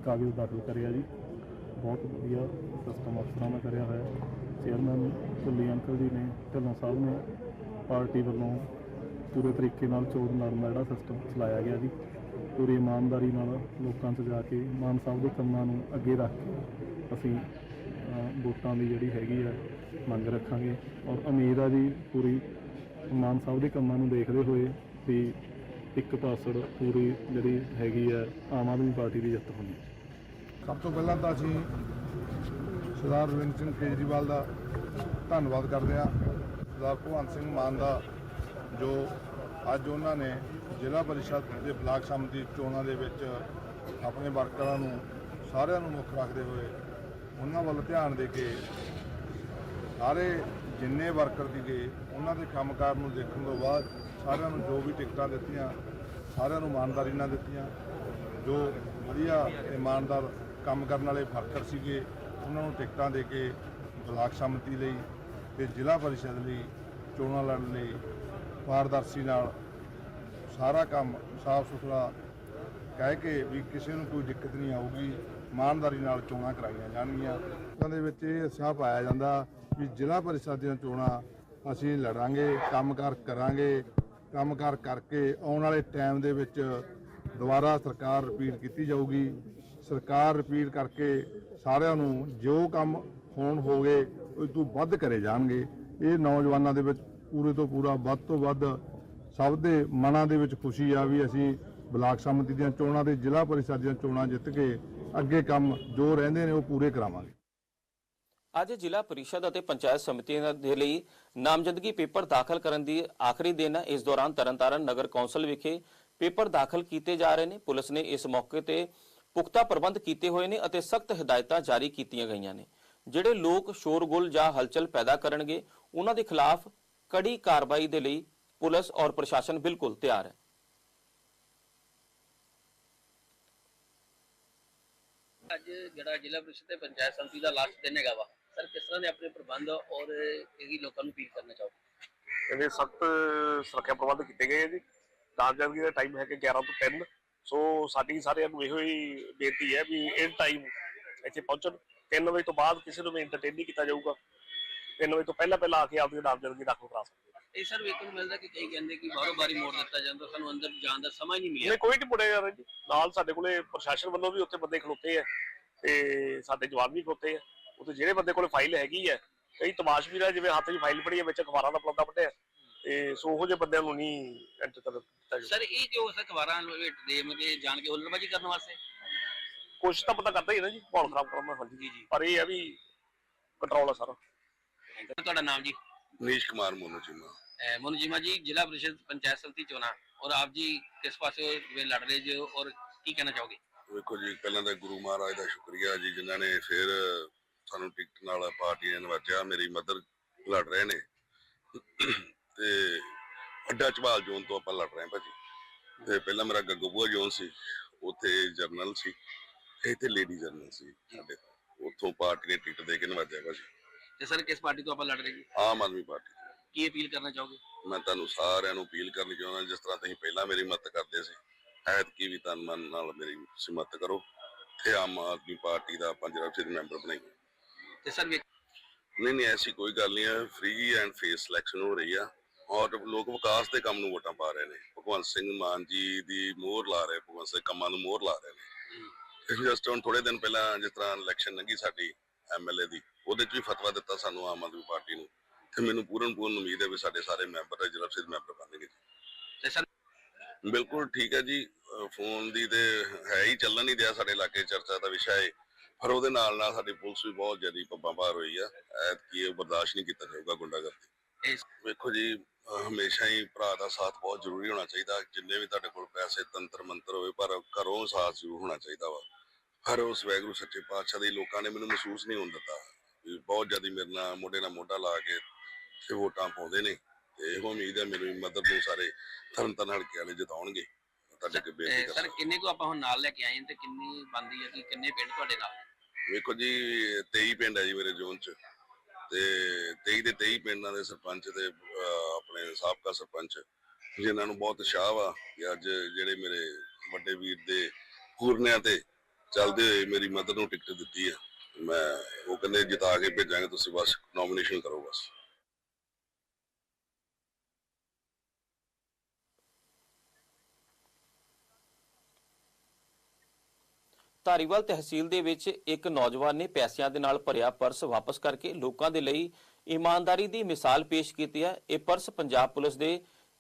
ਕਾਗਜ਼ ਦਾਖਲ ਕਰਿਆ ਜੀ। ਬਹੁਤ ਵਧੀਆ ਸਿਸਟਮ ਅਫਸਰਾਂ ਨੇ ਕਰਿਆ ਹੋਇਆ। ਚੇਅਰਮੈਨ ਭੁੱਲੀ ਅੰਕਲ ਜੀ ਨੇ, ਢਿੱਲੋਂ ਸਾਹਿਬ ਨੇ, ਪਾਰਟੀ ਵੱਲੋਂ ਪੂਰੇ ਤਰੀਕੇ ਨਾਲ ਚੋਣ ਲੜਨ ਦਾ ਜਿਹੜਾ ਸਿਸਟਮ ਚਲਾਇਆ ਗਿਆ ਜੀ। ਪੂਰੀ ਇਮਾਨਦਾਰੀ ਨਾਲ ਲੋਕਾਂ 'ਚ ਜਾ ਕੇ ਮਾਨ ਸਾਹਿਬ ਦੇ ਕੰਮਾਂ ਨੂੰ ਅੱਗੇ ਰੱਖ ਕੇ ਅਸੀਂ ਵੋਟਾਂ ਦੀ ਜਿਹੜੀ ਹੈਗੀ ਆ, ਮੰਗ ਰੱਖਾਂਗੇ। ਔਰ ਉਮੀਦ ਆ ਜੀ ਪੂਰੀ ਮਾਨ ਸਾਹਿਬ ਦੇ ਕੰਮਾਂ ਨੂੰ ਦੇਖਦੇ ਹੋਏ ਵੀ ਇੱਕ ਪਾਸੜ ਪੂਰੀ ਜਿਹੜੀ ਹੈਗੀ ਹੈ, ਆਮ ਆਦਮੀ ਪਾਰਟੀ ਦੀ ਜਿੱਤ ਹੋਣੀ। ਸਭ ਤੋਂ ਪਹਿਲਾਂ ਤਾਂ ਅਸੀਂ ਸਰਦਾਰ ਅਰਵਿੰਦ ਸਿੰਘ ਕੇਜਰੀਵਾਲ ਦਾ ਧੰਨਵਾਦ ਕਰਦੇ ਹਾਂ। ਸਰਦਾਰ ਭਗਵੰਤ ਸਿੰਘ ਮਾਨ ਦਾ, ਜੋ ਅੱਜ ਉਹਨਾਂ ਨੇ ਜ਼ਿਲ੍ਹਾ ਪਰਿਸ਼ਦ ਦੇ ਬਲਾਕ ਸਮਿਤੀ ਚੋਣਾਂ ਦੇ ਵਿੱਚ ਆਪਣੇ ਵਰਕਰਾਂ ਨੂੰ, ਸਾਰਿਆਂ ਨੂੰ ਮੁੱਖ ਰੱਖਦੇ ਹੋਏ ਉਹਨਾਂ ਵੱਲ ਧਿਆਨ ਦੇ ਕੇ ਸਾਰੇ ਜਿੰਨੇ ਵਰਕਰ ਸੀਗੇ, ਉਹਨਾਂ ਦੇ ਕੰਮਕਾਰ ਨੂੰ ਦੇਖਣ ਤੋਂ ਬਾਅਦ ਸਾਰਿਆਂ ਨੂੰ ਜੋ ਵੀ ਟਿਕਟਾਂ ਦਿੱਤੀਆਂ, ਸਾਰਿਆਂ ਨੂੰ ਇਮਾਨਦਾਰੀ ਨਾਲ ਦਿੱਤੀਆਂ। ਜੋ ਵਧੀਆ ਇਮਾਨਦਾਰ ਕੰਮ ਕਰਨ ਵਾਲੇ ਵਰਕਰ ਸੀਗੇ, ਉਹਨਾਂ ਨੂੰ ਟਿਕਟਾਂ ਦੇ ਕੇ ਬਲਾਕ ਸੰਮਤੀ ਲਈ ਤੇ ਜ਼ਿਲ੍ਹਾ ਪਰਿਸ਼ਦ ਲਈ, ਚੋਣਾਂ ਲੜਨ ਲਈ ਪਾਰਦਰਸ਼ੀ ਨਾਲ ਸਾਰਾ ਕੰਮ ਸਾਫ਼ ਸੁਥਰਾ ਕਹਿ ਕੇ ਵੀ ਕਿਸੇ ਨੂੰ ਕੋਈ ਦਿੱਕਤ ਨਹੀਂ ਆਊਗੀ। ਇਮਾਨਦਾਰੀ ਨਾਲ ਚੋਣਾਂ ਕਰਾਈਆਂ ਜਾਣਗੀਆਂ। ਉਹਨਾਂ ਦੇ ਵਿੱਚ ਇਹ ਉਤਸ਼ਾਹ ਪਾਇਆ ਜਾਂਦਾ ਵੀ ਜ਼ਿਲ੍ਹਾ ਪਰਿਸ਼ਦ ਦੀਆਂ ਚੋਣਾਂ ਅਸੀਂ ਲੜਾਂਗੇ, ਕੰਮਕਾਰ ਕਰਾਂਗੇ, ਕੰਮਕਾਰ ਕਰਕੇ ਆਉਣ ਵਾਲੇ ਟਾਈਮ ਦੇ ਵਿੱਚ ਦੁਬਾਰਾ ਸਰਕਾਰ ਰਿਪੀਟ ਕੀਤੀ ਜਾਊਗੀ। ਸਰਕਾਰ ਰਿਪੀਟ ਕਰਕੇ ਸਾਰਿਆਂ ਨੂੰ ਜੋ ਕੰਮ ਹੋਣ ਹੋ ਗਏ ਉਸ ਤੋਂ ਵੱਧ ਕਰੇ ਜਾਣਗੇ। ਇਹ ਨੌਜਵਾਨਾਂ ਦੇ ਵਿੱਚ ਪੂਰੇ ਤੋਂ ਪੂਰਾ, ਵੱਧ ਤੋਂ ਵੱਧ ਸਭ ਦੇ ਮਨਾਂ ਦੇ ਵਿੱਚ ਖੁਸ਼ੀ ਆ ਵੀ ਅਸੀਂ ਬਲਾਕ ਸੰਮਤੀ ਦੀਆਂ ਚੋਣਾਂ ਤੇ ਜ਼ਿਲ੍ਹਾ ਪਰਿਸ਼ਦ ਦੀਆਂ ਚੋਣਾਂ ਜਿੱਤ ਕੇ ਅੱਗੇ ਕੰਮ ਜੋ ਰਹਿੰਦੇ ਨੇ ਉਹ ਪੂਰੇ ਕਰਾਵਾਂਗੇ। ਅੱਜ ਜ਼ਿਲ੍ਹਾ ਪਰਿਸ਼ਦ ਅਤੇ ਪੰਚਾਇਤ ਸਮਿਤੀਆਂ ਦੇ ਲਈ ਨਾਮਜ਼ਦਗੀ ਪੇਪਰ ਦਾਖਲ ਕਰਨ ਦੀ ਆਖਰੀ ਦਿਨ ਹੈ ਇਸ ਦੌਰਾਨ ਤਰਨਤਾਰਨ ਨਗਰ ਕੌਂਸਲ ਵਿਖੇ ਪੇਪਰ ਦਾਖਲ ਕੀਤੇ ਜਾ ਰਹੇ ਨੇ। ਪੁਲਿਸ ਨੇ ਇਸ ਮੌਕੇ ਤੇ ਪੁਖਤਾ ਪ੍ਰਬੰਧ ਕੀਤੇ ਹੋਏ ਨੇ ਅਤੇ ਸਖਤ ਹਦਾਇਤਾਂ ਜਾਰੀ ਕੀਤੀਆਂ ਗਈਆਂ ਨੇ। ਜਿਹੜੇ ਲੋਕ ਸ਼ੋਰਗੁਲ ਜਾਂ ਹਲਚਲ ਪੈਦਾ ਕਰਨਗੇ, ਉਹਨਾਂ ਦੇ ਖਿਲਾਫ ਕੜੀ ਕਾਰਵਾਈ ਦੇ ਲਈ ਪੁਲਿਸ ਔਰ ਪ੍ਰਸ਼ਾਸਨ ਬਿਲਕੁਲ ਤਿਆਰ ਹੈ। ਅੱਜ ਜਿਹੜਾ ਜ਼ਿਲ੍ਹਾ ਪ੍ਰੀਸ਼ਦ ਤੇ ਪੰਚਾਇਤ ਸੰਮਤੀ ਦਾ ਲਾਸਟ ਦਿਨ ਹੈਗਾ ਵਾ। ਸਰ ਕਿਸ ਤਰ੍ਹਾਂ ਦੇ ਆਪਣੇ ਪ੍ਰਬੰਧ ਔਰ ਇਹੀ ਲੋਕਾਂ ਨੂੰ ਅਪੀਲ ਕਰਨਾ ਚਾਹੋਗੇ? ਇਹਦੇ ਸਖਤ ਸੁਰੱਖਿਆ ਪ੍ਰਬੰਧ ਕੀਤੇ ਗਏ ਆ ਜੀ। ਨਾਮਜ਼ਦਗੀ ਦਾ ਟਾਈਮ ਹੈ ਕਿ 11 ਤੋਂ 3 ਸੋ ਸਾਡੀ ਸਾਰਿਆਂ ਨੂੰ ਇਹੋ ਹੀ ਬੇਨਤੀ ਹੈ ਵੀ ਇਹ ਟਾਈਮ ਇੱਥੇ ਪਹੁੰਚਣ। 3 ਵਜੇ ਤੋਂ ਬਾਅਦ ਕਿਸੇ ਨੂੰ ਵੀ entertain ਨਹੀਂ ਕੀਤਾ ਜਾਊਗਾ। 3 ਵਜੇ ਤੋਂ ਪਹਿਲਾਂ ਪਹਿਲਾਂ ਆ ਕੇ ਆਪਦੀ ਨਾਮਜ਼ਦਗੀ ਦਾਖਲ ਕਰਾ ਸਕਦੇ ਇਹ ਸਰ ਵੇਖਣ ਨੂੰ ਮਿਲਦਾ ਕਿ ਕਈ ਕਹਿੰਦੇ ਕਿ ਬਾਹਰੋਂ ਬਾਰੀ ਮੋੜ ਦਿੱਤਾ ਜਾਂਦਾ ਸਾਨੂੰ ਅੰਦਰ ਜਾਣ ਦਾ ਸਮਾਂ ਹੀ ਨਹੀਂ ਮਿਲਿਆ। ਨਹੀਂ ਕੋਈ ਨਹੀਂ ਮੁੜਿਆ ਜਾ ਰਿਹਾ ਜੀ। ਨਾਲ ਸਾਡੇ ਕੋਲੇ ਪ੍ਰਸ਼ਾਸਨ ਵੱਲੋਂ ਵੀ ਉੱਥੇ ਬੰਦੇ ਖਲੋਤੇ ਆ ਤੇ ਸਾਡੇ ਜਵਾਨ ਵੀ ਖਲੋਤੇ ਆ। ਉੱਥੇ ਜਿਹੜੇ ਬੰਦੇ ਕੋਲ ਫਾਈਲ ਹੈਗੀ ਹੈ ਕਈ ਤਮਾਸ਼ਵੀਰ ਹੈ ਜਿਵੇਂ ਹੱਥ 'ਚ ਫਾਈਲ ਫੜੀ ਹੈ ਵਿੱਚ ਅਖਬਾਰਾਂ ਦਾ ਪਲੰਦਾ ਵੱਢਿਆ। ਤੇ ਸੋ ਉਹੋ ਜਿਹੇ ਬੰਦਿਆਂ ਨੂੰ ਨਹੀਂ ਐਂਟਰ ਕਰ ਸਰ ਇਹ ਕਿਉਂ ਸਰ ਨੂੰ ਦੇ ਮਤਲਬ ਜਾਣ ਕੇ ਹੁਲੜਬਾਜੀ ਕਰਨ ਵਾਸਤੇ? ਕੁਛ ਤਾਂ ਪਤਾ ਕਰਦਾ ਹੀ ਨਾ ਜੀ ਮਾਹੌਲ ਖਰਾਬ ਕਰਨ ਦਾ। ਹਾਂਜੀ ਜੀ। ਪਰ ਇਹ ਹੈ ਵੀ ਕੰਟਰੋਲ ਆ ਸਾਰਾ। ਤੁਹਾਡਾ ਨਾਮ ਜੀ? ਨੀਸ਼ ਕੁਮਾਰ ਮੋਨੂ ਚੀਮਾ ਮੋਨੂ ਚੀਮਾ ਜੀ ਜ਼ਿਲ੍ਹਾ ਪ੍ਰੀਸ਼ਦ ਪੰਚਾਇਤ ਸਮਿਤੀ ਚੋਣਾ। ਔਰ ਆਪ ਜੀ ਕਿਸ ਪਾਸੇ ਜਿਵੇਂ ਲੜ ਰਹੇ ਜੋ ਔਰ ਕੀ ਕਹਿਣਾ ਚਾਹੋਗੇ? ਵੇਖੋ ਜੀ ਪਹਿਲਾਂ ਤਾਂ ਗੁਰੂ ਮਹਾਰਾਜ ਦਾ ਸ਼ੁਕਰੀਆ ਜੀ ਜਿਨ੍ਹਾਂ ਨੇ ਫਿਰ ਸਾਨੂੰ ਟਿਕਟ ਨਾਲ ਪਾਰਟੀ ਨੇ ਨਵਾਜਿਆ ਮੇਰੀ ਮਦਰ ਲੜ ਰਹੇ ਨੇ। ਤੇ ਅੱਡਾ ਚਵਾਲ ਜ਼ੋਨ ਤੋਂ ਆਪਾਂ ਲੜ ਰਹੇ ਹਾਂ ਭਾਜੀ। ਤੇ ਪਹਿਲਾਂ ਮੇਰਾ ਗੱਗੋਬੂਆ ਜ਼ੋਨ ਸੀ ਉੱਥੇ ਜਰਨਲ ਸੀ ਇੱਥੇ ਲੇਡੀ ਜਰਨਲ ਸੀ ਸਾਡੇ। ਉੱਥੋਂ ਪਾਰਟੀ ਨੇ ਟਿਕਟ ਦੇ ਕੇ ਨਵਾਜਿਆ ਭਾਜੀ। ਤੇ ਸਰ ਕਿਸ ਪਾਰਟੀ ਤੋਂ ਆਪਾਂ ਲੜ ਰਹੇ ਜੀ? ਆਮ ਆਦਮੀ ਪਾਰਟੀ। ਕੀ ਅਪੀਲ ਕਰਨਾ ਚਾਹੋਗੇ? ਮੈਂ ਤੁਹਾਨੂੰ ਸਾਰਿਆਂ ਨੂੰ ਅਪੀਲ ਕਰਨੀ ਚਾਹੁੰਦਾ ਜਿਸ ਤਰ੍ਹਾਂ ਤੁਸੀਂ ਪਹਿਲਾਂ ਮੇਰੀ ਮਦਦ ਕਰਦੇ ਸੀ ਐਤਕੀ ਵੀ ਤਨ ਮਨ ਨਾਲ ਮੇਰੀ ਸਮਤ ਕਰੋ। ਤੇ ਆਮ ਆਦਮੀ ਪਾਰਟੀ ਦਾ ਪੰਜਾਬ ਸਿਰ ਮੈਂਬਰ ਬਣਾਈਏ। ਤੇ ਸਰ ਨਹੀਂ ਨਹੀਂ ਐਸੀ ਕੋਈ ਗੱਲ ਨਹੀਂ ਹੈ। ਫ੍ਰੀ ਐਂਡ ਫੇਸ ਸਿਲੈਕਸ਼ਨ ਹੋ ਰਹੀ ਆ। ਔਰ ਲੋਕ ਵਿਕਾਸ ਦੇ ਕੰਮ ਨੂੰ ਵੋਟਾਂ ਪਾ ਰਹੇ ਨੇ। ਭਗਵੰਤ ਸਿੰਘ ਮਾਨ ਜੀ ਦੀ ਮੋਹਰ ਲਾ ਰਹੇ ਭਗਵੰਤ ਸਿੰਘ ਕੰਮਾਂ ਨੂੰ ਮੋਹਰ ਲਾ ਰਹੇ ਨੇ। ਜਸਟ ਹੁਣ ਥੋੜੇ ਦਿਨ ਪਹਿਲਾਂ ਜਿਸ ਤਰ੍ਹਾਂ ਇਲੈਕਸ਼ਨ ਲੰਘੀ ਸਾਡੀ ਐਮਐਲਏ ਦੀ ਉਹਦੇ 'ਚ ਵੀ ਫਤਵਾ ਦਿੱਤਾ ਸਾਨੂੰ ਆਮ ਆਦਮੀ ਪਾਰਟੀ ਨੂੰ। ਤੇ ਮੈਨੂੰ ਪੂਰਨ ਪੂਰਨ ਉਮੀਦ ਹੈ ਵੀ ਸਾਡੇ ਸਾਰੇ ਮੈਂਬਰ ਜ਼ਿਲ੍ਹਾ ਸਿਰ ਮੈਂਬਰ ਬਣਨਗੇ ਤੇ ਸਰ ਬਿਲਕੁਲ ਠੀਕ ਹੈ ਜੀ। ਫੋਨ ਦੀ ਤੇ ਹੈ ਹੀ ਚੱਲਣ ਨਹੀਂ ਦਿਆ ਸਾਡੇ ਇਲਾਕੇ ਚਰਚਾ ਦਾ ਵਿਸ਼ਾ ਹੈ ਪਰ ਉਹਦੇ ਨਾਲ ਨਾਲ ਸਾਡੀ ਪੁਲਿਸ ਵੀ ਬਹੁਤ ਜ਼ਿਆਦਾ ਪੱਬਾਂ ਹੋਈ ਆ। ਐਤਕੀ ਇਹ ਬਰਦਾਸ਼ਤ ਨਹੀਂ ਕੀਤਾ ਜਾਊਗਾ ਗੁੰਡਾਗਰਦੀ। ਇਸ ਵੇਖੋ ਜੀ ਹਮੇਸ਼ਾ ਹੀ ਭਰਾ ਦਾ ਸਾਥ ਬਹੁਤ ਜ਼ਰੂਰੀ ਹੋਣਾ ਚਾਹੀਦਾ। ਜਿੰਨੇ ਵੀ ਤੁਹਾਡੇ ਕੋਲ ਪੈਸੇ ਤੰਤਰ ਮੰਤਰ ਹੋਵੇ ਪਰ ਘਰੋਂ ਸਾਥ ਜ਼ਰੂਰ ਹੋਣਾ ਚਾਹੀਦਾ ਵਾ। ਪਰ ਉਸ ਵੈਗਰੂ ਸੱਚੇ ਪਾਤਸ਼ਾਹ ਦੇ ਲੋਕਾਂ ਨੇ ਮੈਨੂੰ ਮਹਿਸੂਸ ਨਹੀਂ ਹੋਣ ਦਿੱਤਾ। ਬਹੁਤ ਜ਼ਿਆਦਾ ਮੇਰੇ ਨਾਲ ਮੋਢੇ ਨਾਲ ਮੋਢਾ ਲਾ ਕੇ ਤੇ ਵੋਟਾਂ ਪਾਉਂਦੇ ਨੇ। ਤੇ ਇਹੋ ਉਮੀਦ ਹੈ ਮੈਨੂੰ ਮਦਦ ਨੂੰ ਸਾਰੇ ਤਰਨ ਤਰਨ ਹਲਕੇ ਵਾਲੇ ਜਿਤਾਉਣਗੇ। ਤੁਹਾਡੇ ਅੱਗੇ ਬੇਨਤੀ ਸਰ ਕਰਦਾ। ਕਿੰਨੇ ਕੋ ਆਪਾਂ ਹੁਣ ਨਾਲ ਲੈ ਕੇ ਆਏ ਤੇ ਕਿੰਨੀ ਬੰਦੀ ਹੈ ਕਿ ਕਿੰਨੇ ਪਿੰਡ ਤੁਹਾਡੇ ਨਾਲ? ਵੇਖੋ ਜੀ 23 ਪਿੰਡ ਹੈ ਜੀ ਮੇਰੇ ਜ਼ੋਨ ਚ। ਤੇ 23 ਦੇ 23 ਪਿੰਡਾਂ ਦੇ ਸਰਪੰਚ ਤੇ ਆਪਣੇ ਸਾਬਕਾ ਸਰਪੰਚ, ਜਿਨ੍ਹਾਂ ਨੂੰ ਬਹੁਤ ਚਾਹ ਵਾ ਕਿ ਅੱਜ ਜਿਹੜੇ ਮੇਰੇ ਵੱਡੇ ਵੀਰ ਦੇ ਪੂਰਨਿਆਂ ਤੇ ਚੱਲਦੇ ਹੋਏ ਮੇਰੀ ਮਦਦ ਨੂੰ ਟਿਕਟ ਦਿੱਤੀ ਆ ਮੈਂ ਉਹ ਕਹਿੰਦੇ ਜਿਤਾ ਕੇ ਭੇਜਾਂਗੇ, ਤੁਸੀਂ ਬਸ ਨੋਮੀਨੇਸ਼ਨ ਕਰੋ ਬਸ। ਧਾਰੀਵਾਲ ਤਹਿਸੀਲ ਦੇ ਵਿੱਚ ਇੱਕ ਨੌਜਵਾਨ ਨੇ ਪੈਸਿਆਂ ਦੇ ਨਾਲ ਭਰਿਆ ਪਰਸ ਵਾਪਸ ਕਰਕੇ ਲੋਕਾਂ ਦੇ ਲਈ ਇਮਾਨਦਾਰੀ ਦੀ ਮਿਸਾਲ ਪੇਸ਼ ਕੀਤੀ ਹੈ। ਇਹ ਪਰਸ ਪੰਜਾਬ ਪੁਲਿਸ ਦੇ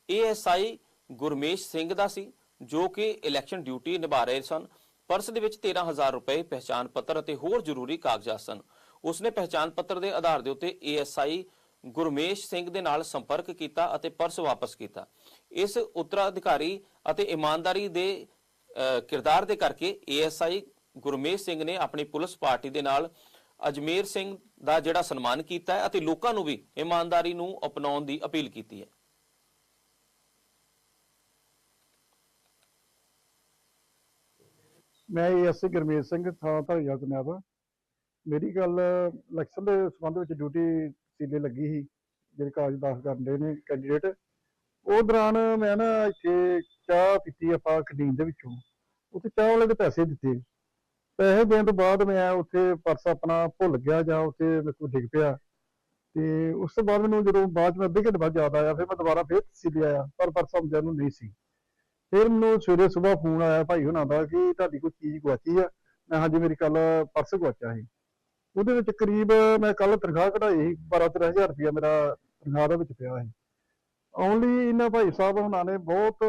ਏਐਸਆਈ ਗੁਰਮੇਸ਼ ਸਿੰਘ ਦਾ ਸੀ, ਜੋ ਕਿ ਇਲੈਕਸ਼ਨ ਡਿਊਟੀ ਨਿਭਾ ਰਹੇ ਸਨ। ਪਰਸ ਦੇ ਵਿੱਚ 13000 ਰੁਪਏ ਪਹਿਚਾਣ ਪੱਤਰ ਅਤੇ ਹੋਰ ਜ਼ਰੂਰੀ ਕਾਗਜ਼ਾਤ ਸਨ। ਉਸਨੇ ਪਹਿਚਾਣ ਪੱਤਰ ਦੇ ਆਧਾਰ ਦੇ ਉੱਤੇ ਏਐਸਆਈ ਗੁਰਮੇਸ਼ ਸਿੰਘ ਦੇ ਨਾਲ ਸੰਪਰਕ ਕੀਤਾ ਅਤੇ ਪਰਸ ਵਾਪਸ ਕੀਤਾ। ਇਸ ਉੱਤਰਾਧਿਕਾਰੀ ਅਤੇ ਇਮਾਨਦਾਰੀ ਦੇ ਕਿਰਦਾਰ ਦੇ ਕਰਕੇ ਏਐਸਆਈ ਗੁਰਮੇਸ਼ ਸਿੰਘ ਨੇ ਆਪਣੀ ਪੁਲਿਸ ਪਾਰਟੀ ਦੇ ਨਾਲ ਅਜਮੇਰ ਸਿੰਘ ਦਾ ਜਿਹੜਾ ਸਨਮਾਨ ਕੀਤਾ ਹੈ ਅਤੇ ਲੋਕਾਂ ਨੂੰ ਵੀ ਇਮਾਨਦਾਰੀ ਨੂੰ ਅਪਣਾਉਣ ਦੀ ਅਪੀਲ ਕੀਤੀ ਹੈ। ਮੈਂ ਐਸਸੀ ਗਰਮੇਸ਼ ਸਿੰਘ ਥਾਂ ਧਾਰੀਵਾਲ ਜਨਾਬ ਮੇਰੀ ਗੱਲ ਇਲੈਕਸ਼ਨ ਦੇ ਸੰਬੰਧ ਵਿੱਚ ਡਿਊਟੀ ਸੀਲੇ ਲੱਗੀ ਸੀ, ਜਿਹੜੇ ਕਾਗਜ਼ ਦਾਖਲ ਕਰਨ ਨੇ ਕੈਂਡੀਡੇਟ ਉਹ ਦੌਰਾਨ ਮੈਂ ਨਾ ਇੱਥੇ ਚਾਹ ਪੀਤੀ ਆਪਾਂ ਕੈਂਟੀਨ ਦੇ ਵਿੱਚੋਂ। ਉੱਥੇ ਚਾਹ ਵਾਲੇ ਦੇ ਪੈਸੇ ਦਿੱਤੇ। ਪੈਸੇ ਦੇਣ ਤੋਂ ਬਾਅਦ ਮੈਂ ਉੱਥੇ ਪਰਸ ਆਪਣਾ ਭੁੱਲ ਗਿਆ ਜਾਂ ਉੱਥੇ ਮੇਰੇ ਕੋਲ ਡਿੱਗ ਪਿਆ। ਤੇ ਉਸ ਤੋਂ ਬਾਅਦ ਮੈਨੂੰ ਜਦੋਂ ਬਾਅਦ ਮੈਂ ਅੱਧੇ ਘੰਟੇ ਬਾਅਦ ਯਾਦ ਆਇਆ, ਫਿਰ ਮੈਂ ਦੁਬਾਰਾ ਫੇਰ ਤਸੀਲੇ ਆਇਆ, ਪਰ ਪਰਸ ਆਉਂਦਿਆਂ ਨੂੰ ਨਹੀਂ ਸੀ। ਫਿਰ ਮੈਨੂੰ ਸਵੇਰੇ ਸਵੇਰ ਫੋਨ ਆਇਆ ਭਾਈ ਹੁਣਾਂ ਦਾ ਕਿ ਤੁਹਾਡੀ ਕੋਈ ਚੀਜ਼ ਗੁਆਚੀ ਆ। ਮੈਂ ਹਾਂਜੀ, ਮੇਰੀ ਕੱਲ ਪਰਸ ਗੁਆਚਿਆ ਸੀ। ਉਹਦੇ ਵਿੱਚ ਕਰੀਬ ਮੈਂ ਕੱਲ ਤਨਖਾਹ ਕਢਾਈ ਸੀ 12 13000 ਰੁਪਇਆ ਮੇਰਾ ਤਨਖਾਹ ਦੇ ਵਿੱਚ ਪਿਆ ਸੀ। ਓਨਲੀ ਇਹਨਾਂ ਭਾਈ ਸਾਹਿਬ ਹੁਣਾਂ ਨੇ ਬਹੁਤ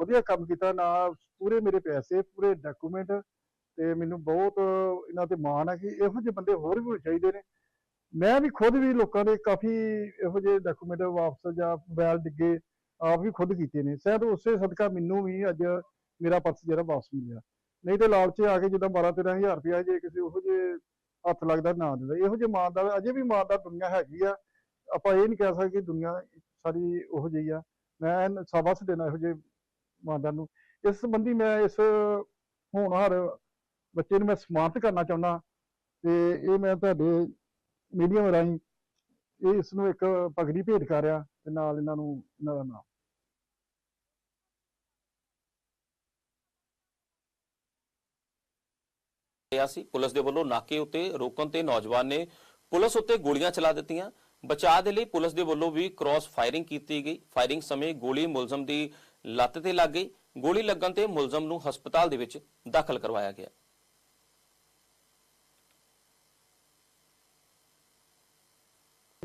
ਵਧੀਆ ਕੰਮ ਕੀਤਾ, ਨਾ ਪੂਰੇ ਮੇਰੇ ਪੈਸੇ, ਪੂਰੇ ਡਾਕੂਮੈਂਟ ਤੇ ਮੈਨੂੰ ਬਹੁਤ ਇਹਨਾਂ ਤੇ ਮਾਣ ਹੈ ਕਿ ਇਹੋ ਜਿਹੇ ਬੰਦੇ ਹੋਰ ਵੀ ਹੋਣੇ ਚਾਹੀਦੇ ਨੇ। ਮੈਂ ਵੀ ਖੁਦ ਵੀ ਲੋਕਾਂ ਦੇ ਕਾਫੀ ਇਹੋ ਜਿਹੇ ਡਾਕੂਮੈਂਟ ਵਾਪਸ ਜਾਂ ਮੋਬਾਈਲ ਡਿੱਗੇ, ਆਪ ਵੀ ਖੁਦ ਕੀਤੇ ਨੇ। ਸ਼ਾਇਦ ਉਸੇ ਸਦਕਾ ਮੈਨੂੰ ਵੀ ਅੱਜ ਮੇਰਾ ਪਰਸ ਜਿਹੜਾ ਵਾਪਸ ਮਿਲਿਆ। ਨਹੀਂ ਤੇ ਲਾਲਚ ਆ ਕੇ ਜਿੱਦਾਂ 12 13000 ਰੁਪਇਆ ਜੇ ਕਿਸੇ ਉਹੋ ਜਿਹੇ ਹੱਥ ਲੱਗਦਾ ਨਾ ਦਿੰਦਾ। ਇਹੋ ਜਿਹੇ ਇਮਾਨਦਾਰ ਅਜੇ ਵੀ ਇਮਾਨਦਾਰ ਦੁਨੀਆ ਹੈਗੀ ਆ। ਆਪਾਂ ਇਹ ਨਹੀਂ ਕਹਿ ਸਕਦੇ ਕਿ ਦੁਨੀਆ ਸਾਰੀ ਉਹੋ ਜਿਹੀ ਆ। ਮੈਂ ਸਾਬਸ ਦੇਣਾ ਇਹੋ ਜਿਹੇ ਇਮਾਨਦਾਰ ਨੂੰ। ਇਸ ਸੰਬੰਧੀ ਮੈਂ ਇਸ ਹੋਣਹਾਰ ਬੱਚੇ ਨੂੰ ਮੈਂ ਸਮਾਪਤ ਕਰਨਾ ਚਾਹੁੰਦਾ ਤੇ ਇਹ ਮੈਂ ਤੁਹਾਡੇ ਮੀਡੀਅਮ ਰਾਹੀਂ ਇਹ ਇਸ ਨੂੰ ਇੱਕ ਪਗੜੀ ਭੇਟ ਕਰ ਰਿਹਾ ਤੇ ਨਾਲ ਇਹਨਾਂ ਨੂੰ ਇਹਨਾਂ ਦਾ ਨਾਮ। ਰਿਹਾ ਸੀ, ਪੁਲਿਸ ਦੇ ਵੱਲੋਂ ਨਾਕੇ ਉੱਤੇ ਰੋਕਣ ਤੇ ਨੌਜਵਾਨ ਨੇ ਪੁਲਿਸ ਉੱਤੇ ਗੋਲੀਆਂ ਚਲਾ ਦਿੱਤੀਆਂ। ਬਚਾਅ ਦੇ ਲਈ ਪੁਲਿਸ ਦੇ ਵੱਲੋਂ ਵੀ ਕ੍ਰਾਸ ਫਾਇਰਿੰਗ ਕੀਤੀ ਗਈ। ਫਾਇਰਿੰਗ ਸਮੇਂ ਗੋਲੀ ਮੁਲਜ਼ਮ ਦੀ ਲੱਤ ਤੇ ਲੱਗ ਗਈ। ਗੋਲੀ ਲੱਗਣ ਤੇ ਮੁਲਜ਼ਮ ਨੂੰ ਹਸਪਤਾਲ ਦੇ ਵਿੱਚ ਦਾਖਲ ਕਰਵਾਇਆ ਗਿਆ।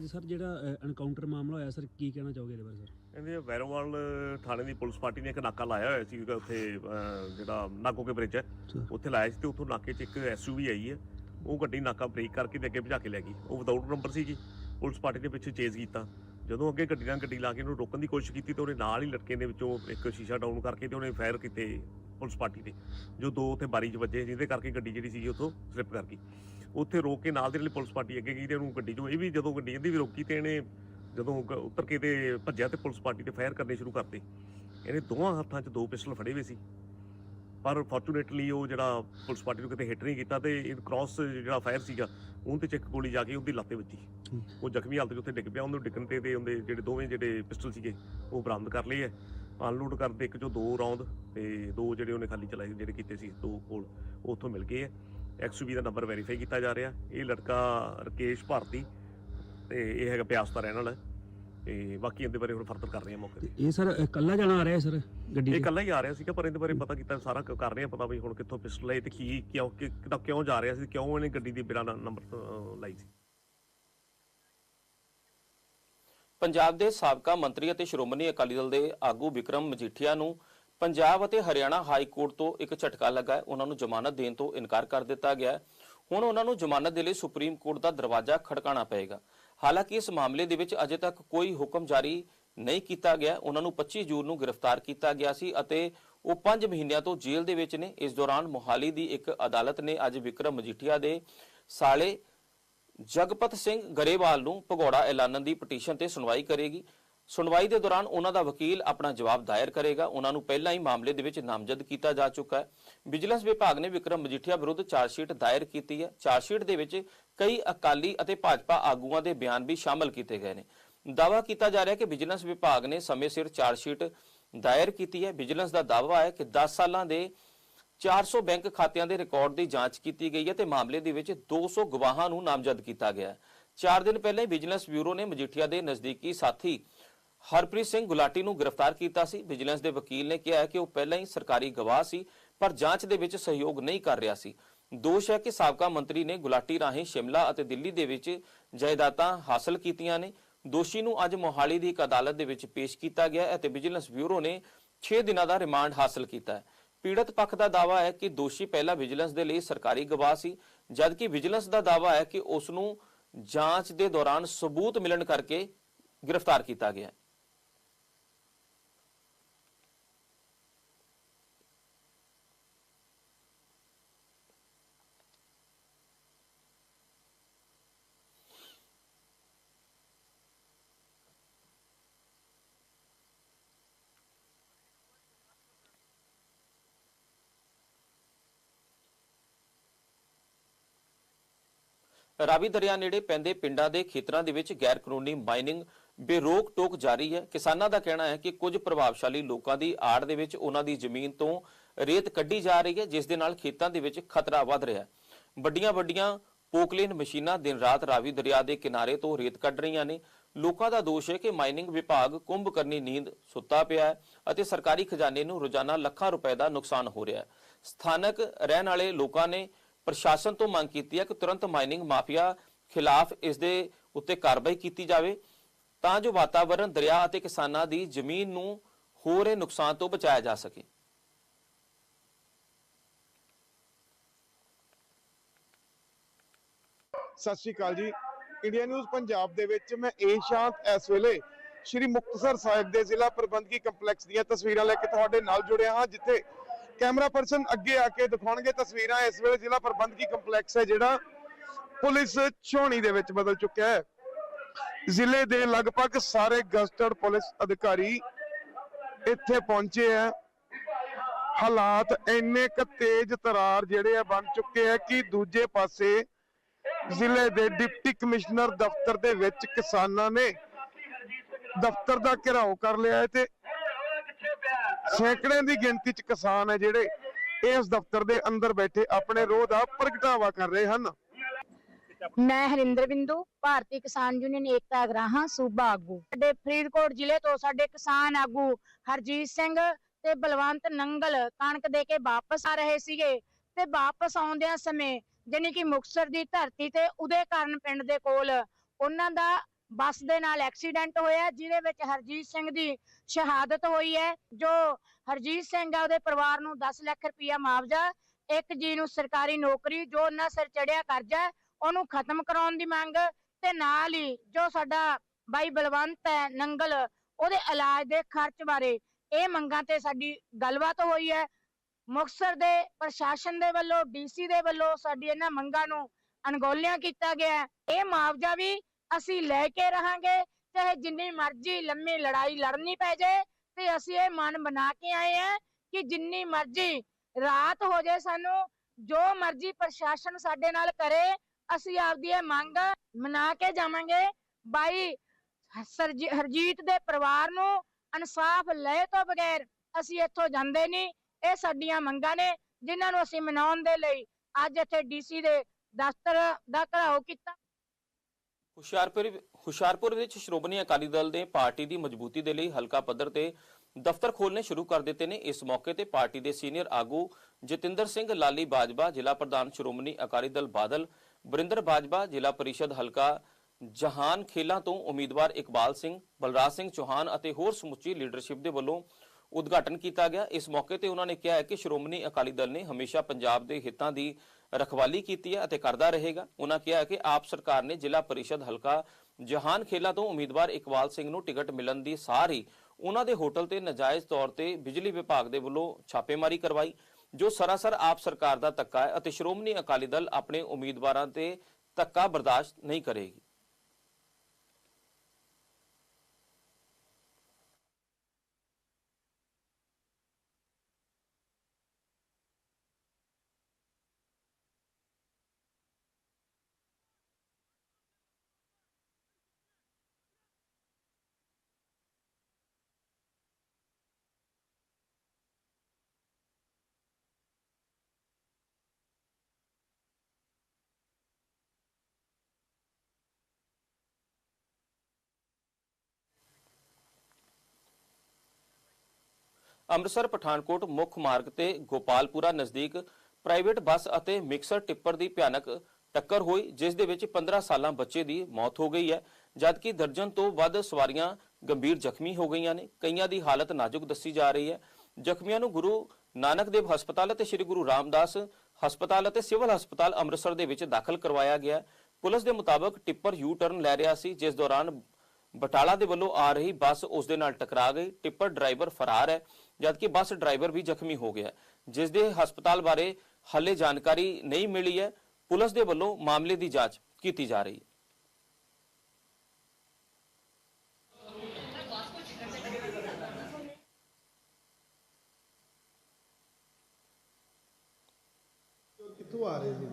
ਅੱਜ ਸਰ ਜਿਹੜਾ ਐਨਕਾਊਂਟਰ ਮਾਮਲਾ ਹੋਇਆ ਸਰ ਕੀ ਕਹਿਣਾ ਚਾਹੋਗੇ ਇਹਦੇ ਬਾਰੇ ਸਰ? ਇਹਦੇ ਵੈਰੋਵਾਲ ਥਾਣੇ ਦੀ ਪੁਲਿਸ ਪਾਰਟੀ ਨੇ ਇੱਕ ਨਾਕਾ ਲਾਇਆ ਹੋਇਆ ਸੀ ਉੱਥੇ ਜਿਹੜਾ ਨਾਗੋਕੇ ਬ੍ਰਿਜ ਹੈ। ਉੱਥੇ ਲਾਇਆ ਸੀ ਤੇ ਉੱਥੋਂ ਨਾਕੇ 'ਚ ਇੱਕ ਐਸਯੂਵੀ ਆਈ ਹੈ। ਉਹ ਗੱਡੀ ਨਾਕਾ ਬ੍ਰੇਕ ਕਰਕੇ ਤੇ ਅੱਗੇ ਭਜਾ ਕੇ ਲੈ ਗਈ। ਉਹ ਵਿਦਆਊਟ ਨੰਬਰ ਸੀ ਜੀ। ਪੁਲਿਸ ਪਾਰਟੀ ਨੇ ਪਿੱਛੇ ਚੇਜ਼ ਕੀਤਾ। ਜਦੋਂ ਅੱਗੇ ਗੱਡੀ ਨਾਲ ਗੱਡੀ ਲਾ ਕੇ ਉਹਨੂੰ ਰੋਕਣ ਦੀ ਕੋਸ਼ਿਸ਼ ਕੀਤੀ ਤੇ ਉਹਨੇ ਨਾਲ ਹੀ ਲਟਕੇ ਦੇ ਵਿੱਚੋਂ ਇੱਕ ਸ਼ੀਸ਼ਾ ਡਾਊਨ ਕਰਕੇ ਤੇ ਉਹਨੇ ਫਾਇਰ ਕੀਤੇ ਪੁਲਿਸ ਪਾਰਟੀ ਤੇ। ਜੋ ਦੋ ਉੱਥੇ ਬਾਰੀ 'ਚ ਵੱਜੇ ਜਿਹਦੇ ਕਰਕੇ ਗੱਡੀ ਜਿਹੜੀ ਸੀਗੀ ਉੱਥੋਂ ਸਲਿੱਪ ਕਰ ਗਈ। ਉੱਥੇ ਰੋਕ ਕੇ ਨਾਲ ਦੇ ਲਈ ਪੁਲਿਸ ਪਾਰਟੀ ਅੱਗੇ ਗਈ ਤੇ ਉਹਨੂੰ ਗੱਡੀ 'ਚੋਂ ਇਹ ਵੀ ਜਦੋਂ ਗੱਡੀ ਇਹਦੀ ਵੀ ਰੋਕੀ ਤੇ ਇਹਨੇ ਜਦੋਂ ਉੱਤਰ ਕੇ ਤੇ ਭੱਜਿਆ ਤੇ ਪੁਲਿਸ ਪਾਰਟੀ ਤੇ ਫਾਇਰ ਕਰਨੇ ਸ਼ੁਰੂ ਕਰਤੇ। ਇਹਨੇ ਦੋਵਾਂ ਹੱਥਾਂ 'ਚ ਦੋ ਪਿਸਟਲ ਫੜੇ ਹੋਏ ਸੀ। ਪਰ ਫੋਰਚੂਨੇਟਲੀ ਉਹ ਜਿਹੜਾ ਪੁਲਿਸ ਪਾਰਟੀ ਨੂੰ ਕਿਤੇ ਹਿੱਟ ਨਹੀਂ ਕੀਤਾ ਤੇ ਇਹ ਕ੍ਰਾਸ ਜਿਹੜਾ ਫਾਇਰ ਸੀਗਾ ਉਹਦੇ ਤੇ ਚ ਇੱਕ ਗੋਲੀ ਜਾ ਕੇ ਉਹਦੀ ਲੱਤੇ ਵੱਜੀ। ਹੂੰ। ਉਹ ਜ਼ਖਮੀ ਹਾਲਤ 'ਚ ਉੱਥੇ ਡਿੱਗ ਪਿਆ ਉਹਨੂੰ ਡਿੱਗਣ ਤੇ ਤੇ ਉਹਦੇ ਜਿਹੜੇ ਦੋਵੇਂ ਜਿਹੜੇ ਪਿਸਟਲ ਸੀਗੇ ਉਹ ਬਰਾਮਦ ਕਰ ਲਏ ਐ ਅਨਲੋਡ ਕਰਦੇ ਇੱਕ ਚੋਂ ਦੋ ਰੌਂਦ ਤੇ ਦੋ ਜਿਹੜੇ ਉਹਨੇ ਖਾਲੀ ਚਲਾਏ ਜਿਹੜੇ ਕੀਤੇ ਸੀ ਦੋ ਕੋਲ ਉੱਥੋਂ ਮਿਲ ਗਏ ਐ ਐਕਸਯੂਵੀ ਦਾ ਨੰਬਰ ਵੈਰੀਫਾਈ ਕੀਤਾ ਜਾ ਰਿਹਾ। ਇਹ ਲੜਕਾ ਰਕੇਸ਼ ਭਾਰਤੀ ਤੇ ਇਹ ਹੈਗਾ ਬਿਆਸ ਦਾ ਰਹਿਣ ਵਾਲਾ। ਤੇ ਬਾਕੀ ਇਹਦੇ ਬਾਰੇ ਹੁਣ ਫਰਦਰ ਕਰ ਰਹੇ ਹਾਂ ਮੌਕੇ ਤੇ। ਇਹ ਸਰ ਇਕੱਲਾ ਜਾਣਾ ਆ ਰਿਹਾ ਸਰ ਗੱਡੀ ਇਹ 'ਚ ਇਕੱਲਾ ਹੀ ਆ ਰਿਹਾ ਸੀਗਾ ਪਰ ਇਹਦੇ ਬਾਰੇ ਪਤਾ ਕੀਤਾ ਸਾਰਾ ਕ- ਕਰ ਰਹੇ ਆ ਪਤਾ ਵੀ ਹੁਣ ਕਿੱਥੋਂ ਪਿਸਟਲ ਹੈ ਤੇ ਕੀ ਕਿਉਂ ਕਿ- ਕਿੱਦਾਂ ਕਿਉਂ ਜਾ ਰਿਹਾ ਸੀ ਕਿਉਂ ਇਹਨੇ ਗੱਡੀ ਦੀ ਬਿਨਾਂ ਨੰਬਰ ਲਾਈ ਸੀ। ਪੰਜਾਬ ਦੇ ਸਾਬਕਾ ਮੰਤਰੀ ਅਤੇ ਸ਼੍ਰੋਮਣੀ ਅਕਾਲੀ ਦਲ ਦੇ ਆਗੂ ਵਿਕਰਮ ਮਜੀਠੀਆ ਨੂੰ ਪੰਜਾਬ ਅਤੇ ਹਰਿਆਣਾ ਹਾਈ ਕੋਰਟ ਤੋਂ ਇੱਕ ਝਟਕਾ ਲੱਗਾ ਹੈ। ਉਹਨਾਂ ਨੂੰ ਜ਼ਮਾਨਤ ਦੇਣ ਤੋਂ ਇਨਕਾਰ ਕਰ ਦਿੱਤਾ ਗਿਆ ਹੈ। ਹੁਣ ਉਹਨਾਂ ਨੂੰ ਜ਼ਮਾਨਤ ਦੇ ਲਈ ਸੁਪਰੀਮ ਕੋਰਟ ਦਾ ਦਰਵਾਜ਼ਾ ਖੜਕਾਣਾ ਪਏਗਾ। ਹਾਲਾਂਕਿ ਇਸ ਮਾਮਲੇ ਦੇ ਵਿੱਚ ਅਜੇ ਤੱਕ ਕੋਈ ਹੁਕਮ ਜਾਰੀ ਨਹੀਂ ਕੀਤਾ ਗਿਆ। ਉਹਨਾਂ ਨੂੰ 25 ਜੂਨ ਨੂੰ ਗ੍ਰਿਫਤਾਰ ਕੀਤਾ ਗਿਆ ਸੀ ਅਤੇ ਉਹ 5 ਮਹੀਨਿਆਂ ਤੋਂ ਜੇਲ੍ਹ ਦੇ ਵਿੱਚ ਨੇ। ਇਸ ਦੌਰਾਨ ਮੋਹਾਲੀ ਦੀ ਇੱਕ ਅਦਾਲਤ ਨੇ ਅੱਜ ਵਿਕਰਮ ਮਜੀਠੀਆ ਦੇ ਸਾਲੇ ਜਗਪਤ ਸਿੰਘ ਗਰੇਵਾਲ ਨੂੰ ਭਗੌੜਾ ਐਲਾਨਣ ਦੀ ਪਟੀਸ਼ਨ ਤੇ ਸੁਣਵਾਈ ਕਰੇਗੀ। ਸੁਣਵਾਈ ਦੇ ਦੌਰਾਨ ਉਹਨਾਂ ਦਾ ਵਕੀਲ ਆਪਣਾ ਜਵਾਬ ਦਾਇਰ ਕਰੇਗਾ। ਉਹਨਾਂ ਨੂੰ ਪਹਿਲਾਂ ਹੀ ਮਾਮਲੇ ਦੇ ਵਿੱਚ ਨਾਮਜ਼ਦ ਕੀਤਾ ਜਾ ਚੁੱਕਾ ਹੈ। ਵਿਜੀਲੈਂਸ ਵਿਭਾਗ ਨੇ ਵਿਕਰਮ ਮਜੀਠੀਆ ਵਿਰੁੱਧ ਚਾਰਜਸ਼ੀਟ ਦਾਇਰ ਕੀਤੀ ਹੈ। ਚਾਰਜਸ਼ੀਟ ਦੇ ਵਿੱਚ ਕਈ ਅਕਾਲੀ ਅਤੇ ਭਾਜਪਾ ਆਗੂਆਂ ਦੇ ਬਿਆਨ ਵੀ ਸ਼ਾਮਲ ਕੀਤੇ ਗਏ ਨੇ। ਦਾਅਵਾ ਕੀਤਾ ਜਾ ਰਿਹਾ ਹੈ ਕਿ ਵਿਜੀਲੈਂਸ ਵਿਭਾਗ ਨੇ ਸਮੇਂ ਸਿਰ ਚਾਰਜਸ਼ੀਟ ਦਾਇਰ ਕੀਤੀ ਹੈ। ਵਿਜੀਲੈਂਸ ਦਾ ਦਾਅਵਾ ਹੈ ਕਿ 10 ਸਾਲਾਂ ਦੇ 400 ਬੈਂਕ ਖਾਤਿਆਂ ਦੇ ਰਿਕਾਰਡ ਦੀ ਜਾਂਚ ਕੀਤੀ ਗਈ ਹੈ ਤੇ ਮਾਮਲੇ ਦੇ ਵਿੱਚ 200 ਗਵਾਹਾਂ ਨੂੰ ਨਾਮਜ਼ਦ ਕੀਤਾ ਗਿਆ ਹੈ। 4 ਦਿਨ ਪਹਿਲਾਂ ਹੀ ਵਿਜੀਲੈਂਸ ਬਿਊਰੋ ਨੇ ਮਜੀਠੀਆ ਦੇ ਨਜ਼ਦੀਕੀ ਸਾਥੀ ਹਰਪ੍ਰੀਤ ਸਿੰਘ ਗੁਲਾਟੀ ਨੂੰ ਗ੍ਰਿਫਤਾਰ ਕੀਤਾ ਸੀ। ਵਿਜੀਲੈਂਸ ਦੇ ਵਕੀਲ ਨੇ ਕਿਹਾ ਹੈ ਕਿ ਉਹ ਪਹਿਲਾਂ ਹੀ ਸਰਕਾਰੀ ਗਵਾਹ ਸੀ, ਪਰ ਜਾਂਚ ਦੇ ਵਿੱਚ ਸਹਿਯੋਗ ਨਹੀਂ ਕਰ ਰਿਹਾ ਸੀ। ਦੋਸ਼ ਹੈ ਕਿ ਸਾਬਕਾ ਮੰਤਰੀ ਨੇ ਗੁਲਾਟੀ ਰਾਹੀਂ ਸ਼ਿਮਲਾ ਅਤੇ ਦਿੱਲੀ ਦੇ ਵਿੱਚ ਜਾਇਦਾਦਾਂ ਹਾਸਲ ਕੀਤੀਆਂ ਨੇ। ਦੋਸ਼ੀ ਨੂੰ ਅੱਜ ਮੋਹਾਲੀ ਦੀ ਇੱਕ ਅਦਾਲਤ ਦੇ ਵਿੱਚ ਪੇਸ਼ ਕੀਤਾ ਗਿਆ ਅਤੇ ਵਿਜੀਲੈਂਸ ਬਿਊਰੋ ਨੇ 6 ਦਿਨਾਂ ਦਾ ਰਿਮਾਂਡ ਹਾਸਲ ਕੀਤਾ ਹੈ। ਪੀੜਤ ਪੱਖ ਦਾ ਦਾਅਵਾ ਹੈ ਕਿ ਦੋਸ਼ੀ ਪਹਿਲਾਂ ਵਿਜੀਲੈਂਸ ਦੇ ਲਈ ਸਰਕਾਰੀ ਗਵਾਹ ਸੀ, ਜਦਕਿ ਵਿਜੀਲੈਂਸ ਦਾ ਦਾਅਵਾ ਹੈ ਕਿ ਉਸ ਨੂੰ ਜਾਂਚ ਦੇ ਦੌਰਾਨ ਸਬੂਤ ਮਿਲਣ ਕਰਕੇ ਗ੍ਰਿਫਤਾਰ ਕੀਤਾ ਗਿਆ ਹੈ। ਰਾਵੀ ਦਰਿਆ ਨੇੜੇ ਪੈਂਦੇ ਪਿੰਡਾਂ ਦੇ ਖੇਤਰਾਂ ਦੇ ਵਿੱਚ ਗੈਰ ਕਾਨੂੰਨੀ ਮਾਈਨਿੰਗ ਬੇਰੋਕ ਟੋਕ ਜਾਰੀ ਹੈ। ਕਿਸਾਨਾਂ ਦਾ ਕਹਿਣਾ ਹੈ ਕਿ ਕੁਝ ਪ੍ਰਭਾਵਸ਼ਾਲੀ ਲੋਕਾਂ ਦੀ ਆੜ ਦੇ ਵਿੱਚ ਉਹਨਾਂ ਦੀ ਜ਼ਮੀਨ ਤੋਂ ਰੇਤ ਕੱਢੀ ਜਾ ਰਹੀ ਹੈ, ਜਿਸ ਦੇ ਨਾਲ ਖੇਤਾਂ ਦੇ ਵਿੱਚ ਖਤਰਾ ਵੱਧ ਰਿਹਾ ਹੈ। ਵੱਡੀਆਂ ਵੱਡੀਆਂ ਪੋਕਲੇਨ ਮਸ਼ੀਨਾਂ ਦਿਨ ਰਾਤ ਰਾਵੀ ਦਰਿਆ ਦੇ ਕਿਨਾਰੇ ਤੋਂ ਰੇਤ ਕੱਢ ਰਹੀਆਂ ਨੇ। ਲੋਕਾਂ ਦਾ ਦੋਸ਼ ਹੈ ਕਿ ਮਾਈਨਿੰਗ ਵਿਭਾਗ ਕੁੰਭ ਕਰਨੀ ਨੀਂਦ ਸੁੱਤਾ ਪਿਆ ਹੈ ਅਤੇ ਸਰਕਾਰੀ ਖਜ਼ਾਨੇ ਨੂੰ ਰੋਜ਼ਾਨਾ ਲੱਖਾਂ ਰੁਪਏ ਦਾ ਨੁਕਸਾਨ ਹੋ ਰਿਹਾ ਹੈ। ਸਥਾਨਕ ਰਹਿਣ ਵਾਲੇ ਲੋਕਾਂ ਨੇ ਪ੍ਰਸ਼ਾਸਨ ਤੋਂ ਮੰਗ ਕੀਤੀ ਹੈ ਕਿ ਤੁਰੰਤ ਮਾਈਨਿੰਗ ਮਾਫੀਆ ਖਿਲਾਫ ਇਸ ਦੇ ਉੱਤੇ ਕਾਰਵਾਈ ਕੀਤੀ ਜਾਵੇ, ਤਾਂ ਜੋ ਵਾਤਾਵਰਣ ਦਰਿਆ ਅਤੇ ਕਿਸਾਨਾਂ ਦੀ ਜ਼ਮੀਨ ਨੂੰ ਹੋ ਰਹੇ ਨੁਕਸਾਨ ਤੋਂ ਬਚਾਇਆ ਜਾ ਸਕੇ। ਸਤਿ ਸ਼੍ਰੀ ਅਕਾਲ ਜੀ। ਇੰਡੀਆ ਨਿਊਜ਼ ਪੰਜਾਬ ਦੇ ਵਿੱਚ ਮੈਂ ਏਸ਼ਾਂਤ ਇਸ ਵੇਲੇ ਸ਼੍ਰੀ ਮੁਕਤਸਰ ਸਾਹਿਬ ਦੇ ਜ਼ਿਲ੍ਹਾ ਪ੍ਰਬੰਧਕੀ ਕੰਪਲੈਕਸ ਦੀਆਂ ਤਸਵੀਰਾਂ ਲੈ ਕੇ ਤੁਹਾਡੇ ਨਾਲ ਜੁੜਿਆ ਹਾਂ, ਜਿੱਥੇ ਕੈਮਰਾ ਪਰਸਨ ਅੱਗੇ ਆ ਕੇ ਦਿਖਾਉਣਗੇ ਤਸਵੀਰਾਂ। ਇਸ ਵੇਲੇ ਜ਼ਿਲ੍ਹਾ ਪ੍ਰਬੰਧਕੀ ਕੰਪਲੈਕਸ ਹੈ ਜਿਹੜਾ ਪੁਲਿਸ ਛਾਉਣੀ ਦੇ ਵਿੱਚ ਬਦਲ ਚੁੱਕਿਆ ਹੈ। ਜ਼ਿਲ੍ਹੇ ਦੇ ਲਗਭਗ ਸਾਰੇ ਗਸਟਡ ਪੁਲਿਸ ਅਧਿਕਾਰੀ ਇੱਥੇ ਪਹੁੰਚੇ ਆ ਹਾਲਾਤ ਇੰਨੇ ਕ ਤੇਜ਼ ਤਰਾਰ ਜਿਹੜੇ ਆ ਬਣ ਚੁੱਕੇ ਆ ਕਿ ਦੂਜੇ ਪਾਸੇ ਜ਼ਿਲ੍ਹੇ ਦੇ ਡਿਪਟੀ ਕਮਿਸ਼ਨਰ ਦਫ਼ਤਰ ਦੇ ਵਿੱਚ ਕਿਸਾਨਾਂ ਨੇ ਦਫ਼ਤਰ ਦਾ ਘਿਰਾਓ ਕਰ ਲਿਆ ਹੈ ਤੇ ਸੈਂਕੜਿਆਂ ਦੀ ਗਿਣਤੀ ਚ ਕਿਸਾਨ ਹੈ ਜਿਹੜੇ ਇਸ ਦਫ਼ਤਰ ਦੇ ਅੰਦਰ ਬੈਠੇ ਆਪਣੇ ਰੋਹ ਦਾ ਪ੍ਰਗਟਾਵਾ ਕਰ ਰਹੇ ਹਨ। ਮੈਂ ਹਰਿੰਦਰ ਬਿੰਦੂ, ਭਾਰਤੀ ਕਿਸਾਨ ਯੂਨੀਅਨ ਏਕਤਾ ਅਗਰਾਹਾਂ, ਸੂਬਾ ਆਗੂ। ਸਾਡੇ ਫਰੀਦਕੋਟ ਜ਼ਿਲ੍ਹੇ ਤੋਂ ਸਾਡੇ ਕਿਸਾਨ ਆਗੂ ਹਰਜੀਤ ਸਿੰਘ ਤੇ ਬਲਵੰਤ ਨੰਗਲ ਕਣਕ ਦੇ ਕੇ ਵਾਪਸ ਆ ਰਹੇ ਸੀਗੇ ਤੇ ਵਾਪਸ ਆਉਂਦਿਆਂ ਸਮੇਂ ਜਾਣੀ ਕਿ ਮੁਕਤਸਰ ਦੀ ਧਰਤੀ ਤੇ ਉਦੇ ਕਾਰਨ ਪਿੰਡ ਦੇ ਕੋਲ ਉਹਨਾਂ ਦਾ ਬੱਸ ਦੇ ਨਾਲ ਐਕਸੀਡੈਂਟ ਹੋਇਆ, ਜਿਹਦੇ ਵਿੱਚ ਹਰਜੀਤ ਸਿੰਘ ਦੀ ਸ਼ਹਾਦਤ ਹੋਈ ਹੈ, ਜੋ ਹਰਜੀਤ ਸਿੰਘ ਆ, ਉਹਦੇ ਪਰਿਵਾਰ ਨੂੰ 10 ਲੱਖ ਰੁਪਇਆ ਮੁਆਵਜ਼ਾ, ਇੱਕ ਜੀ ਨੂੰ ਸਰਕਾਰੀ ਨੌਕਰੀ, ਜੋ ਉਹਨਾਂ ਸਿਰ ਚੜਿਆ ਕਰਜ਼ਾ, ਉਹਨੂੰ ਖਤਮ ਕਰਾਉਣ ਦੀ ਮੰਗ ਤੇ ਨਾਲ ਹੀ ਜੋ ਸਾਡਾ ਬਾਈ ਬਲਵੰਤ ਹੈ, ਨੰਗਲ, ਉਹਦੇ ਇਲਾਜ ਦੇ ਖਰਚ ਬਾਰੇ ਇਹ ਮੰਗਾਂ ਤੇ ਸਾਡੀ ਗੱਲਬਾਤ ਹੋਈ ਹੈ। ਮੁਕਤਸਰ ਦੇ ਪ੍ਰਸ਼ਾਸਨ ਦੇ ਵੱਲੋਂ, ਡੀਸੀ ਦੇ ਵੱਲੋਂ ਸਾਡੀ ਇਹਨਾਂ ਮੰਗਾਂ ਨੂੰ ਅਣਗੌਲਿਆਂ ਕੀਤਾ ਗਿਆ। ਇਹ ਮੁਆਵਜ਼ਾ ਵੀ ਅਸੀਂ ਲੈ ਕੇ ਰਹਾਂਗੇ, ਚਾਹੇ ਜਿੰਨੀ ਮਰਜ਼ੀ ਲੰਮੀ ਲੜਾਈ ਲੜਨੀ ਪੈ ਜਾਏ, ਤੇ ਅਸੀਂ ਇਹ ਮਨ ਬਣਾ ਕੇ ਆਏ ਆ ਕਿ ਜਿੰਨੀ ਮਰਜ਼ੀ ਰਾਤ ਹੋ ਜਾਏ ਸਾਨੂੰ, ਜੋ ਮਰਜ਼ੀ ਪ੍ਰਸ਼ਾਸਨ ਸਾਡੇ ਨਾਲ ਕਰੇ, ਅਸੀਂ ਆਪਦੀ ਇਹ ਮੰਗ ਮਨਾ ਕੇ ਜਾਵਾਂਗੇ। ਬਾਈ ਹਰਜੀਤ ਦੇ ਪਰਿਵਾਰ ਨੂੰ ਇਨਸਾਫ ਲਏ ਤੋਂ ਬਗੈਰ ਅਸੀਂ ਇੱਥੋਂ ਜਾਂਦੇ ਨਹੀਂ। ਇਹ ਸਾਡੀਆਂ ਮੰਗਾਂ ਨੇ, ਜਿਨ੍ਹਾਂ ਨੂੰ ਅਸੀਂ ਮਨਾਉਣ ਦੇ ਲਈ ਅੱਜ ਇੱਥੇ ਡੀਸੀ ਦੇ ਦਫ਼ਤਰ ਦਾ ਘਰਾਓ ਕੀਤਾ। ਹੁਸ਼ਿਆਰਪੁਰ ਹੁਸ਼ਿਆਰਪੁਰ ਵਿੱਚ ਸ਼੍ਰੋਮਣੀ ਅਕਾਲੀ ਦਲ ਨੇ ਪਾਰਟੀ ਦੀ ਮਜ਼ਬੂਤੀ ਦੇ ਲਈ ਹਲਕਾ ਪੱਧਰ ਤੇ ਦਫ਼ਤਰ ਖੋਲ੍ਹਣੇ ਸ਼ੁਰੂ ਕਰ ਦਿੱਤੇ ਨੇ। ਇਸ ਮੌਕੇ ਤੇ ਪਾਰਟੀ ਦੇ ਸੀਨੀਅਰ ਆਗੂ ਜਤਿੰਦਰ ਸਿੰਘ ਲਾਲੀ ਬਾਜਵਾ, ਜ਼ਿਲ੍ਹਾ ਪ੍ਰਧਾਨ ਸ਼੍ਰੋਮਣੀ ਅਕਾਲੀ ਦਲ ਬਾਦਲ ਬਰਿੰਦਰ ਬਾਜਵਾ, ਜ਼ਿਲ੍ਹਾ ਪਰਿਸ਼ਦ ਹਲਕਾ ਜਹਾਨ ਖੇਲਾ ਤੋਂ ਉਮੀਦਵਾਰ ਇਕਬਾਲ ਸਿੰਘ, ਬਲਰਾਜ ਸਿੰਘ ਚੌਹਾਨ ਅਤੇ ਹੋਰ ਸਮੁੱਚੀ ਲੀਡਰਸ਼ਿਪ ਦੇ ਵੱਲੋਂ ਉਦਘਾਟਨ ਕੀਤਾ ਗਿਆ। ਇਸ ਮੌਕੇ ਤੇ ਉਹਨਾਂ ਨੇ ਕਿਹਾ ਹੈ ਕਿ ਸ਼੍ਰੋਮਣੀ ਅਕਾਲੀ ਦਲ ਨੇ ਹਮੇਸ਼ਾ ਪੰਜਾਬ ਦੇ ਹਿੱਤਾਂ ਦੀ ਰਖਵਾਲੀ ਕੀਤੀ ਹੈ ਅਤੇ ਕਰਦਾ ਰਹੇਗਾ। ਉਹਨਾਂ ਕਿਹਾ ਕਿ ਆਪ ਸਰਕਾਰ ਨੇ ਜ਼ਿਲ੍ਹਾ ਪਰਿਸ਼ਦ ਹਲਕਾ ਜਹਾਨ ਖੇਲਾ ਤੋਂ ਉਮੀਦਵਾਰ ਇਕਬਾਲ ਸਿੰਘ ਨੂੰ ਟਿਕਟ ਮਿਲਣ ਦੀ ਸਾਰੀ ਉਹਨਾਂ ਦੇ ਹੋਟਲ ਤੇ ਨਜਾਇਜ਼ ਤੌਰ ਤੇ ਬਿਜਲੀ ਵਿਭਾਗ ਦੇ ਵੱਲੋਂ ਛਾਪੇਮਾਰੀ ਕਰਵਾਈ, ਜੋ ਸਰਾਸਰ ਆਪ ਸਰਕਾਰ ਦਾ ਧੱਕਾ ਹੈ ਅਤੇ ਸ਼੍ਰੋਮਣੀ ਅਕਾਲੀ ਦਲ ਆਪਣੇ ਉਮੀਦਵਾਰਾਂ ਤੇ ਧੱਕਾ ਬਰਦਾਸ਼ਤ ਨਹੀਂ ਕਰੇਗੀ। ਅੰਮ੍ਰਿਤਸਰ, ਪਠਾਨਕੋਟ, ਮੁੱਖ ਮਾਰਗ ਤੇ ਗੋਪਾਲਪੁਰਾ ਨਜ਼ਦੀਕ ਪ੍ਰਾਈਵੇਟ ਬੱਸ ਅਤੇ ਮਿਕਸਰ ਟਿੱਪਰ ਦੀ ਭਿਆਨਕ ਟੱਕਰ ਹੋਈ, ਜਿਸ ਦੇ ਵਿੱਚ 15 ਸਾਲਾਂ ਬੱਚੇ ਦੀ ਮੌਤ ਹੋ ਗਈ ਹੈ। ਜਦਕਿ ਦਰਜਨ ਤੋਂ ਵੱਧ ਸਵਾਰੀਆਂ ਗੰਭੀਰ ਜ਼ਖਮੀ ਹੋ ਗਈਆਂ ਨੇ, ਕਈਆਂ ਦੀ ਹਾਲਤ ਨਾਜ਼ੁਕ ਦੱਸੀ ਜਾ ਰਹੀ ਹੈ। ਜ਼ਖਮੀਆਂ ਨੂੰ ਗੁਰੂ ਨਾਨਕ ਦੇਵ ਹਸਪਤਾਲ ਅਤੇ ਸ੍ਰੀ ਗੁਰੂ ਰਾਮਦਾਸ ਹਸਪਤਾਲ ਅਤੇ ਸਿਵਲ ਹਸਪਤਾਲ ਅੰਮ੍ਰਿਤਸਰ ਦੇ ਵਿੱਚ ਦਾਖਲ ਕਰਵਾਇਆ ਗਿਆ ਪੁਲਿਸ ਦੇ ਮੁਤਾਬਕ ਟਿੱਪਰ ਯੂ ਟਰਨ ਲੈ ਰਿਹਾ ਸੀ, ਜਿਸ ਦੌਰਾਨ ਬਟਾਲਾ ਦੇ ਵੱਲੋਂ ਆ ਰਹੀ ਬੱਸ ਉਸ ਦੇ ਨਾਲ ਟਕਰਾ ਗਈ। ਟਿੱਪਰ ਡਰਾਈਵਰ ਫਰਾਰ ਹੈ। ਜਦਕਿ ਬੱਸ ਡਰਾਈਵਰ ਵੀ ਜ਼ਖਮੀ ਹੋ ਗਿਆ ਜਿਸ ਦੇ ਹਸਪਤਾਲ ਬਾਰੇ ਹਾਲੇ ਜਾਣਕਾਰੀ ਨਹੀਂ ਮਿਲੀ ਹੈ। ਪੁਲਿਸ ਦੇ ਵੱਲੋਂ ਮਾਮਲੇ ਦੀ ਜਾਂਚ ਕੀਤੀ ਜਾ ਰਹੀ ਹੈ।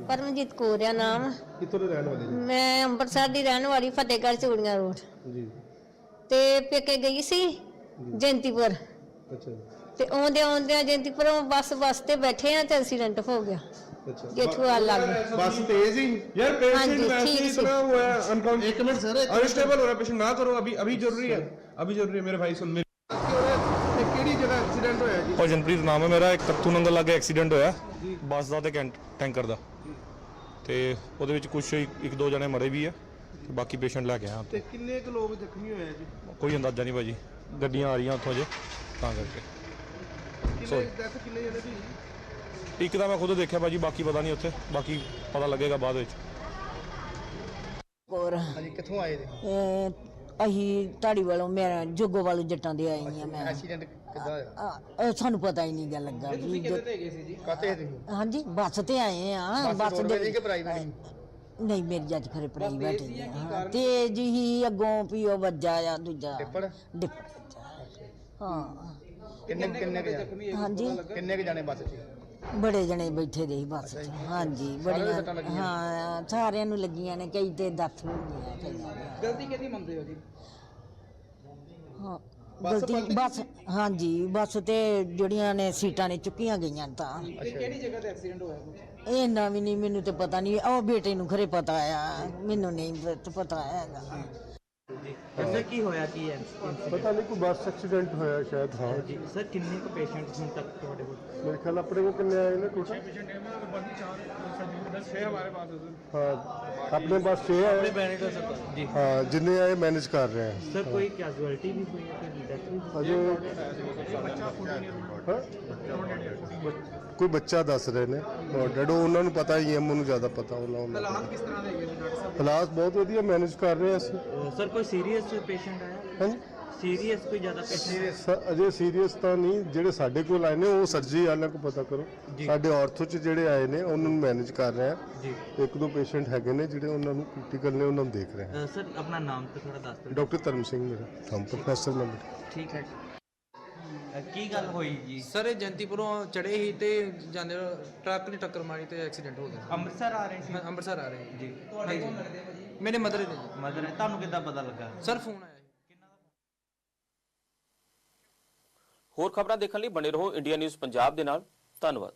ਪਰਮਜੀਤ ਕੌਰ ਆ ਨਾਮ। ਕਿੱਥੋਂ ਦੇ ਰਹਿਣ ਵਾਲੇ ਮੈਂ ਅੰਮ੍ਰਿਤਸਰ ਦੀ ਰਹਿਣ ਵਾਲੀ ਫਤਿਹਗੜ੍ਹ ਚੂੜੀਆਂ ਰੋਡ। ਜੀ। ਤੇ ਪੇਕੇ ਗਈ ਸੀ ਜੈਂਤੀਪੁਰ। ਅੱਛਾ ਤੇ ਆਉਂਦੇ ਆਉਂਦੇ ਜੈਂਤੀਪੁਰੋਂ ਬੱਸ ਬੱਸ ਤੇ ਬੈਠੇ ਆ ਤੇ ਐਕਸੀਡੈਂਟ ਹੋ ਗਿਆ ਅੱਛਾ ਜੇਠੂਆ ਲੱਗ ਗਈ। बस तेज ही यार ਹਾਂਜੀ, पेशेंट वैसे ठीक ही से। इतना हुआ है अनकाउंट एक मिनट सर अनस्टेबल हो रहा है पेशेंट ना करो अभी अभी जरूरी है अभी जरूरी है मेरे भाई सुन मेरी ਕਿਹੜੀ ਜਗ੍ਹਾ ਐਕਸੀਡੈਂਟ ਹੋਇਆ ਜੀ ਭਜਨਪ੍ਰੀਤ ਨਾਮ ਹੈ ਮੇਰਾ ਇੱਕ ਤਖਤੂ ਨੰਗਲ ਲਾਗੇ ਐਕਸੀਡੈਂਟ ਹੋਇਆ ਬੱਸ ਦਾ ਤੇ ਕੈਂਟ- ਟੈਂਕਰ ਦਾ ਤੇ ਉਹਦੇ ਵਿੱਚ ਕੁਝ ਇੱਕ ਦੋ ਜਣੇ ਮਰੇ ਵੀ ਆ ਤੇ ਬਾਕੀ ਪੇਸ਼ੈਂਟ ਲੈ ਕੇ ਆਇਆ ਤੇ ਕਿੰਨੇ ਕੁ ਲੋਕ ਜ਼ਖਮੀ ਹੋਏ ਆ ਜੀ ਕੋਈ ਅੰਦਾਜ਼ਾ ਨਹੀਂ ਭਾਜੀ ਗੱਡੀਆਂ ਆ ਰਹੀਆਂ ਉੱਥੋਂ ਜੇ ਤਾਂ ਕਰਕੇ ਕਿੰਨੇ ਡੈਥ ਕਿੰਨੇ ਜਣੇ ਦੀ ਇੱਕ ਤਾਂ ਮੈਂ ਖੁਦ ਦੇਖਿਆ ਭਾਜੀ ਬਾਕੀ ਪਤਾ ਨਹੀਂ ਉੱਥੇ ਬਾਕੀ ਪਤਾ ਲੱਗੇਗਾ ਬਾਅਦ ਵਿੱਚ। ਹੋਰ। ਹਾਂਜੀ ਕਿੱਥੋਂ ਆਏ ਜੀ? ਇਹ ਅਸੀਂ ਢਾੜੀ ਵਾਲੋਂ ਮੇਰਾ ਜੋਗੋ ਵਾਲੋਂ ਜੱਟਾਂ ਦੇ ਆਈ ਆ ਮੈਂ। ਐਕਸੀਡੈਂਟ ਕਿੱਦਾਂ ਹੋਇਆ? ਆ, ਇਹ ਸਾਨੂੰ ਪਤਾ ਹੀ ਨਹੀਂ ਗਾ ਲੱਗਾ ਵੀ ਜੋ- ਗਏ ਸੀ ਜੀ? ਕਾਤੇ ਸੀ ਹਾਂਜੀ ਬੱਸ ਤੇ ਆਏ ਆ ਬੱਸ ਦੇ ਕਿ ਪ੍ਰਾਈਵੇਟ ਨਹੀਂ ਮੇਰੀ ਜੱਜ ਖਰੇ ਪ੍ਰਾਈਵੇਟ ਹੀ ਆ ਹਾਂ, ਤੇ ਜੀ ਹੀ ਅੱਗੋਂ ਵੀ ਉਹ ਵੱਜਾ ਆ ਦੂਜਾ। ਹਾਂ। ਕਿੰਨੇ ਕਿੰਨੇ ਕੁ ਜਾਣੇ? ਹਾਂਜੀ। ਕਿੰਨੇ ਕੁ ਜਾਣੇ ਬੱਸ 'ਚ? ਬੜੇ ਜਣੇ ਬੈਠੇ ਦੇ ਸੀ ਬੱਸ 'ਚ। ਹਾਂਜੀ ਬੜੀਆਂ ਹਾਂ ਸਾਰਿਆਂ ਨੂੰ ਲੱਗੀਆਂ ਨੇ ਕਈ ਤੇ ਦੱਸ ਹੋ ਗਈਆਂ ਕਈਆਂ ਦੀਆਂ ਗਲਤੀ ਕਿਹਦੀ ਮੰਨਦੇ ਹੋ ਜੀ? ਹਾਂ ਗਲਤੀ ਬੱਸ ਹਾਂਜੀ ਬੱਸ ਤੇ ਜਿਹੜੀਆਂ ਨੇ ਸੀਟਾਂ ਨੇ ਚੁੱਕੀਆਂ ਗਈਆਂ ਤਾਂ। ਤੇ ਕਿਹੜੀ ਜਗ੍ਹਾ ਤੇ ਐਕਸੀਡੈਂਟ ਹੋਇਆ ਕੁਛ? ਇਹਨਾਂ ਵੀ ਨਹੀਂ ਮੈਨੂੰ ਤੇ ਪਤਾ ਨਹੀਂ ਉਹ ਬੇਟੇ ਨੂੰ ਖਰੇ ਪਤਾ ਆ। ਮੈਨੂੰ ਨਹੀਂ ਪਤਾ ਹੈਗਾ। ਸਰ ਕੀ ਹੋਇਆ? ਕੀ ਹੈ ਪਤਾ ਨਹੀਂ ਕੋਈ ਬੱਸ ਐਕਸੀਡੈਂਟ ਹੋਇਆ ਸ਼ਾਇਦ। ਹਾਂ ਜੀ ਸਰ ਕਿੰਨੇ ਕੁ ਪੇਸ਼ੈਂਟ ਹੁਣ ਤੱਕ ਤੁਹਾਡੇ ਕੋਲ? ਮੇਰੇ ਖਿਆਲ ਆਪਣੇ ਕੋਲ ਕਿੰਨੇ ਆਏ ਨੇ ਟੋਟਲ ਹਾਂ ਆਪਣੇ ਪਾਸ 6 ਆਏ। ਬੈਨੇਟ ਸਰ ਜੀ। ਹਾਂ ਜਿੰਨੇ ਆਏ ਮੈਨੇਜ ਕਰ ਰਹੇ ਹਾਂ। ਸਰ ਕੋਈ ਕੈਜੁਅਲਟੀ ਵੀ ਹੋਈ ਹੈ ਕੋਈ ਡੈਥ ਵੀ ਹੋਈ ਅਜੇ ਹਾਂ? ਕੋਈ ਬੱਚਾ ਦੱਸ ਰਹੇ ਨੇ। ਡੈਡੋ ਉਹਨਾਂ ਨੂੰ ਪਤਾ ਹੀ ਹੈ ਮੈਨੂੰ ਜ਼ਿਆਦਾ ਪਤਾ ਉਹਨਾਂ ਨੂੰ। ਹਾਲਾਤ ਕਿਸ ਤਰ੍ਹਾਂ ਦੇ ਹੈਗੇ ਜੀ ਡਾਕਟਰ ਸਾਹਿਬ? ਹਾਲਾਤ ਬਹੁਤ ਵਧੀਆ ਮੈਨੇਜ ਕਰ ਰਹੇ ਹਾਂ ਅਸੀਂ। ਸਰ ਕੋਈ ਸੀਰੀਅਸ ਪੇਸ਼ੈਂਟ ਆਇਆ? ਹਾਂਜੀ। ਸੀਰੀਅਸ ਕੋਈ ਜ਼ਿਆਦਾ ਪੇਸ਼ੈਂਟ ਸ- ਅਜੇ ਸੀਰੀਅਸ ਤਾਂ ਨਹੀਂ। ਜਿਹੜੇ ਸਾਡੇ ਕੋਲ ਆਏ ਨੇ ਉਹ ਸਰਜਰੀ ਵਾਲਿਆਂ ਕੋਲ ਪਤਾ ਕਰੋ। ਸਾਡੇ ਆਰਥੋ ਚ ਜਿਹੜੇ ਆਏ ਨੇ ਉਹਨਾਂ ਨੂੰ ਮੈਨੇਜ ਕਰ ਰਹੇ ਆ। ਜੀ। ਇੱਕ ਦੋ ਪੇਸ਼ੈਂਟ ਹੈਗੇ ਨੇ ਜਿਹੜੇ ਉਹਨਾਂ ਨੂੰ ਕ੍ਰਿਟੀਕਲ ਨੇ ਉਹਨਾਂ ਨੂੰ ਦੇਖ ਰਹੇ ਆ। ਸਰ ਆਪਣਾ ਨਾਮ ਤੇ ਥੋੜਾ ਦੱਸ ਦਿਓ। ਡਾਕਟਰ ਧਰਮ ਸਿੰਘ ਮੇਰਾ। ਨਾਮ ਪ੍ਰੋਫੈਸਰ ਨੰਬਰ ਠੀਕ ਹੈ ਕੀ ਗੱਲ ਹੋਈ ਜੀ? ਸਰ ਇਹ ਜੰਤੀਪੁਰੋਂ ਚੜੇ ਹੀ ਤੇ ਜਾਂਦੇ ਟਰੱਕ ਨੇ ਟੱਕਰ ਮਾਰੀ ਤੇ ਐਕਸੀਡੈਂਟ ਹੋ ਗਿਆ। ਅੰਮ੍ਰਿਤਸਰ ਆ ਰਹੇ ਸੀ? ਮੈਂ ਅੰਮ੍ਰਿਤਸਰ ਆ ਰਹੇ ਜੀ। ਤੁਹਾਡੇ ਕੋਲ ਲੱਗਦੇ ਭਾਜੀ? ਮੇਰੇ ਮਦਰ ਦੇ। ਜੀ ਮਦਰ ਤੁਹਾਨੂੰ ਕਿੱਦਾਂ ਪਤਾ ਲੱਗਾ? ਸਰ ਫੋਨ ਆਇਆ। ਹੋਰ ਖਬਰਾਂ ਦੇਖਣ ਲਈ ਬਣੇ ਰਹੋ ਇੰਡੀਆ ਨਿਊਜ਼ ਪੰਜਾਬ ਦੇ ਨਾਲ ਧੰਨਵਾਦ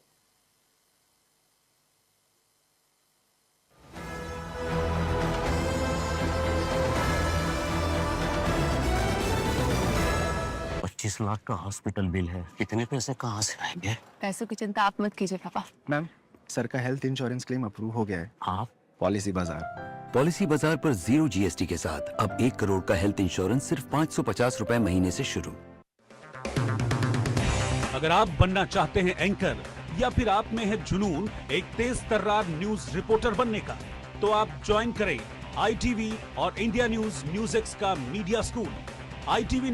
पच्चीस लाख का हॉस्पिटल बिल है इतने पैसे कहाँ से आएंगे पैसों की चिंता आप मत कीजिए पापा मैम सर का हेल्थ इंश्योरेंस क्लेम अप्रूव हो गया है आप पॉलिसी बाजार पॉलिसी बाजार पर जीरो जीएसटी के साथ अब एक करोड़ का हेल्थ इंश्योरेंस सिर्फ पाँच सौ पचास रूपए महीने से शुरू अगर आप बनना चाहते हैं एंकर, या फिर आप में है जुनून, एक तेज तर्रार न्यूज़ रिपोर्टर बनने का तो आप ज्वाइन करें आईटीवी और इंडिया न्यूज़ न्यूज़ एक्स का मीडिया स्कूल। आईटीवी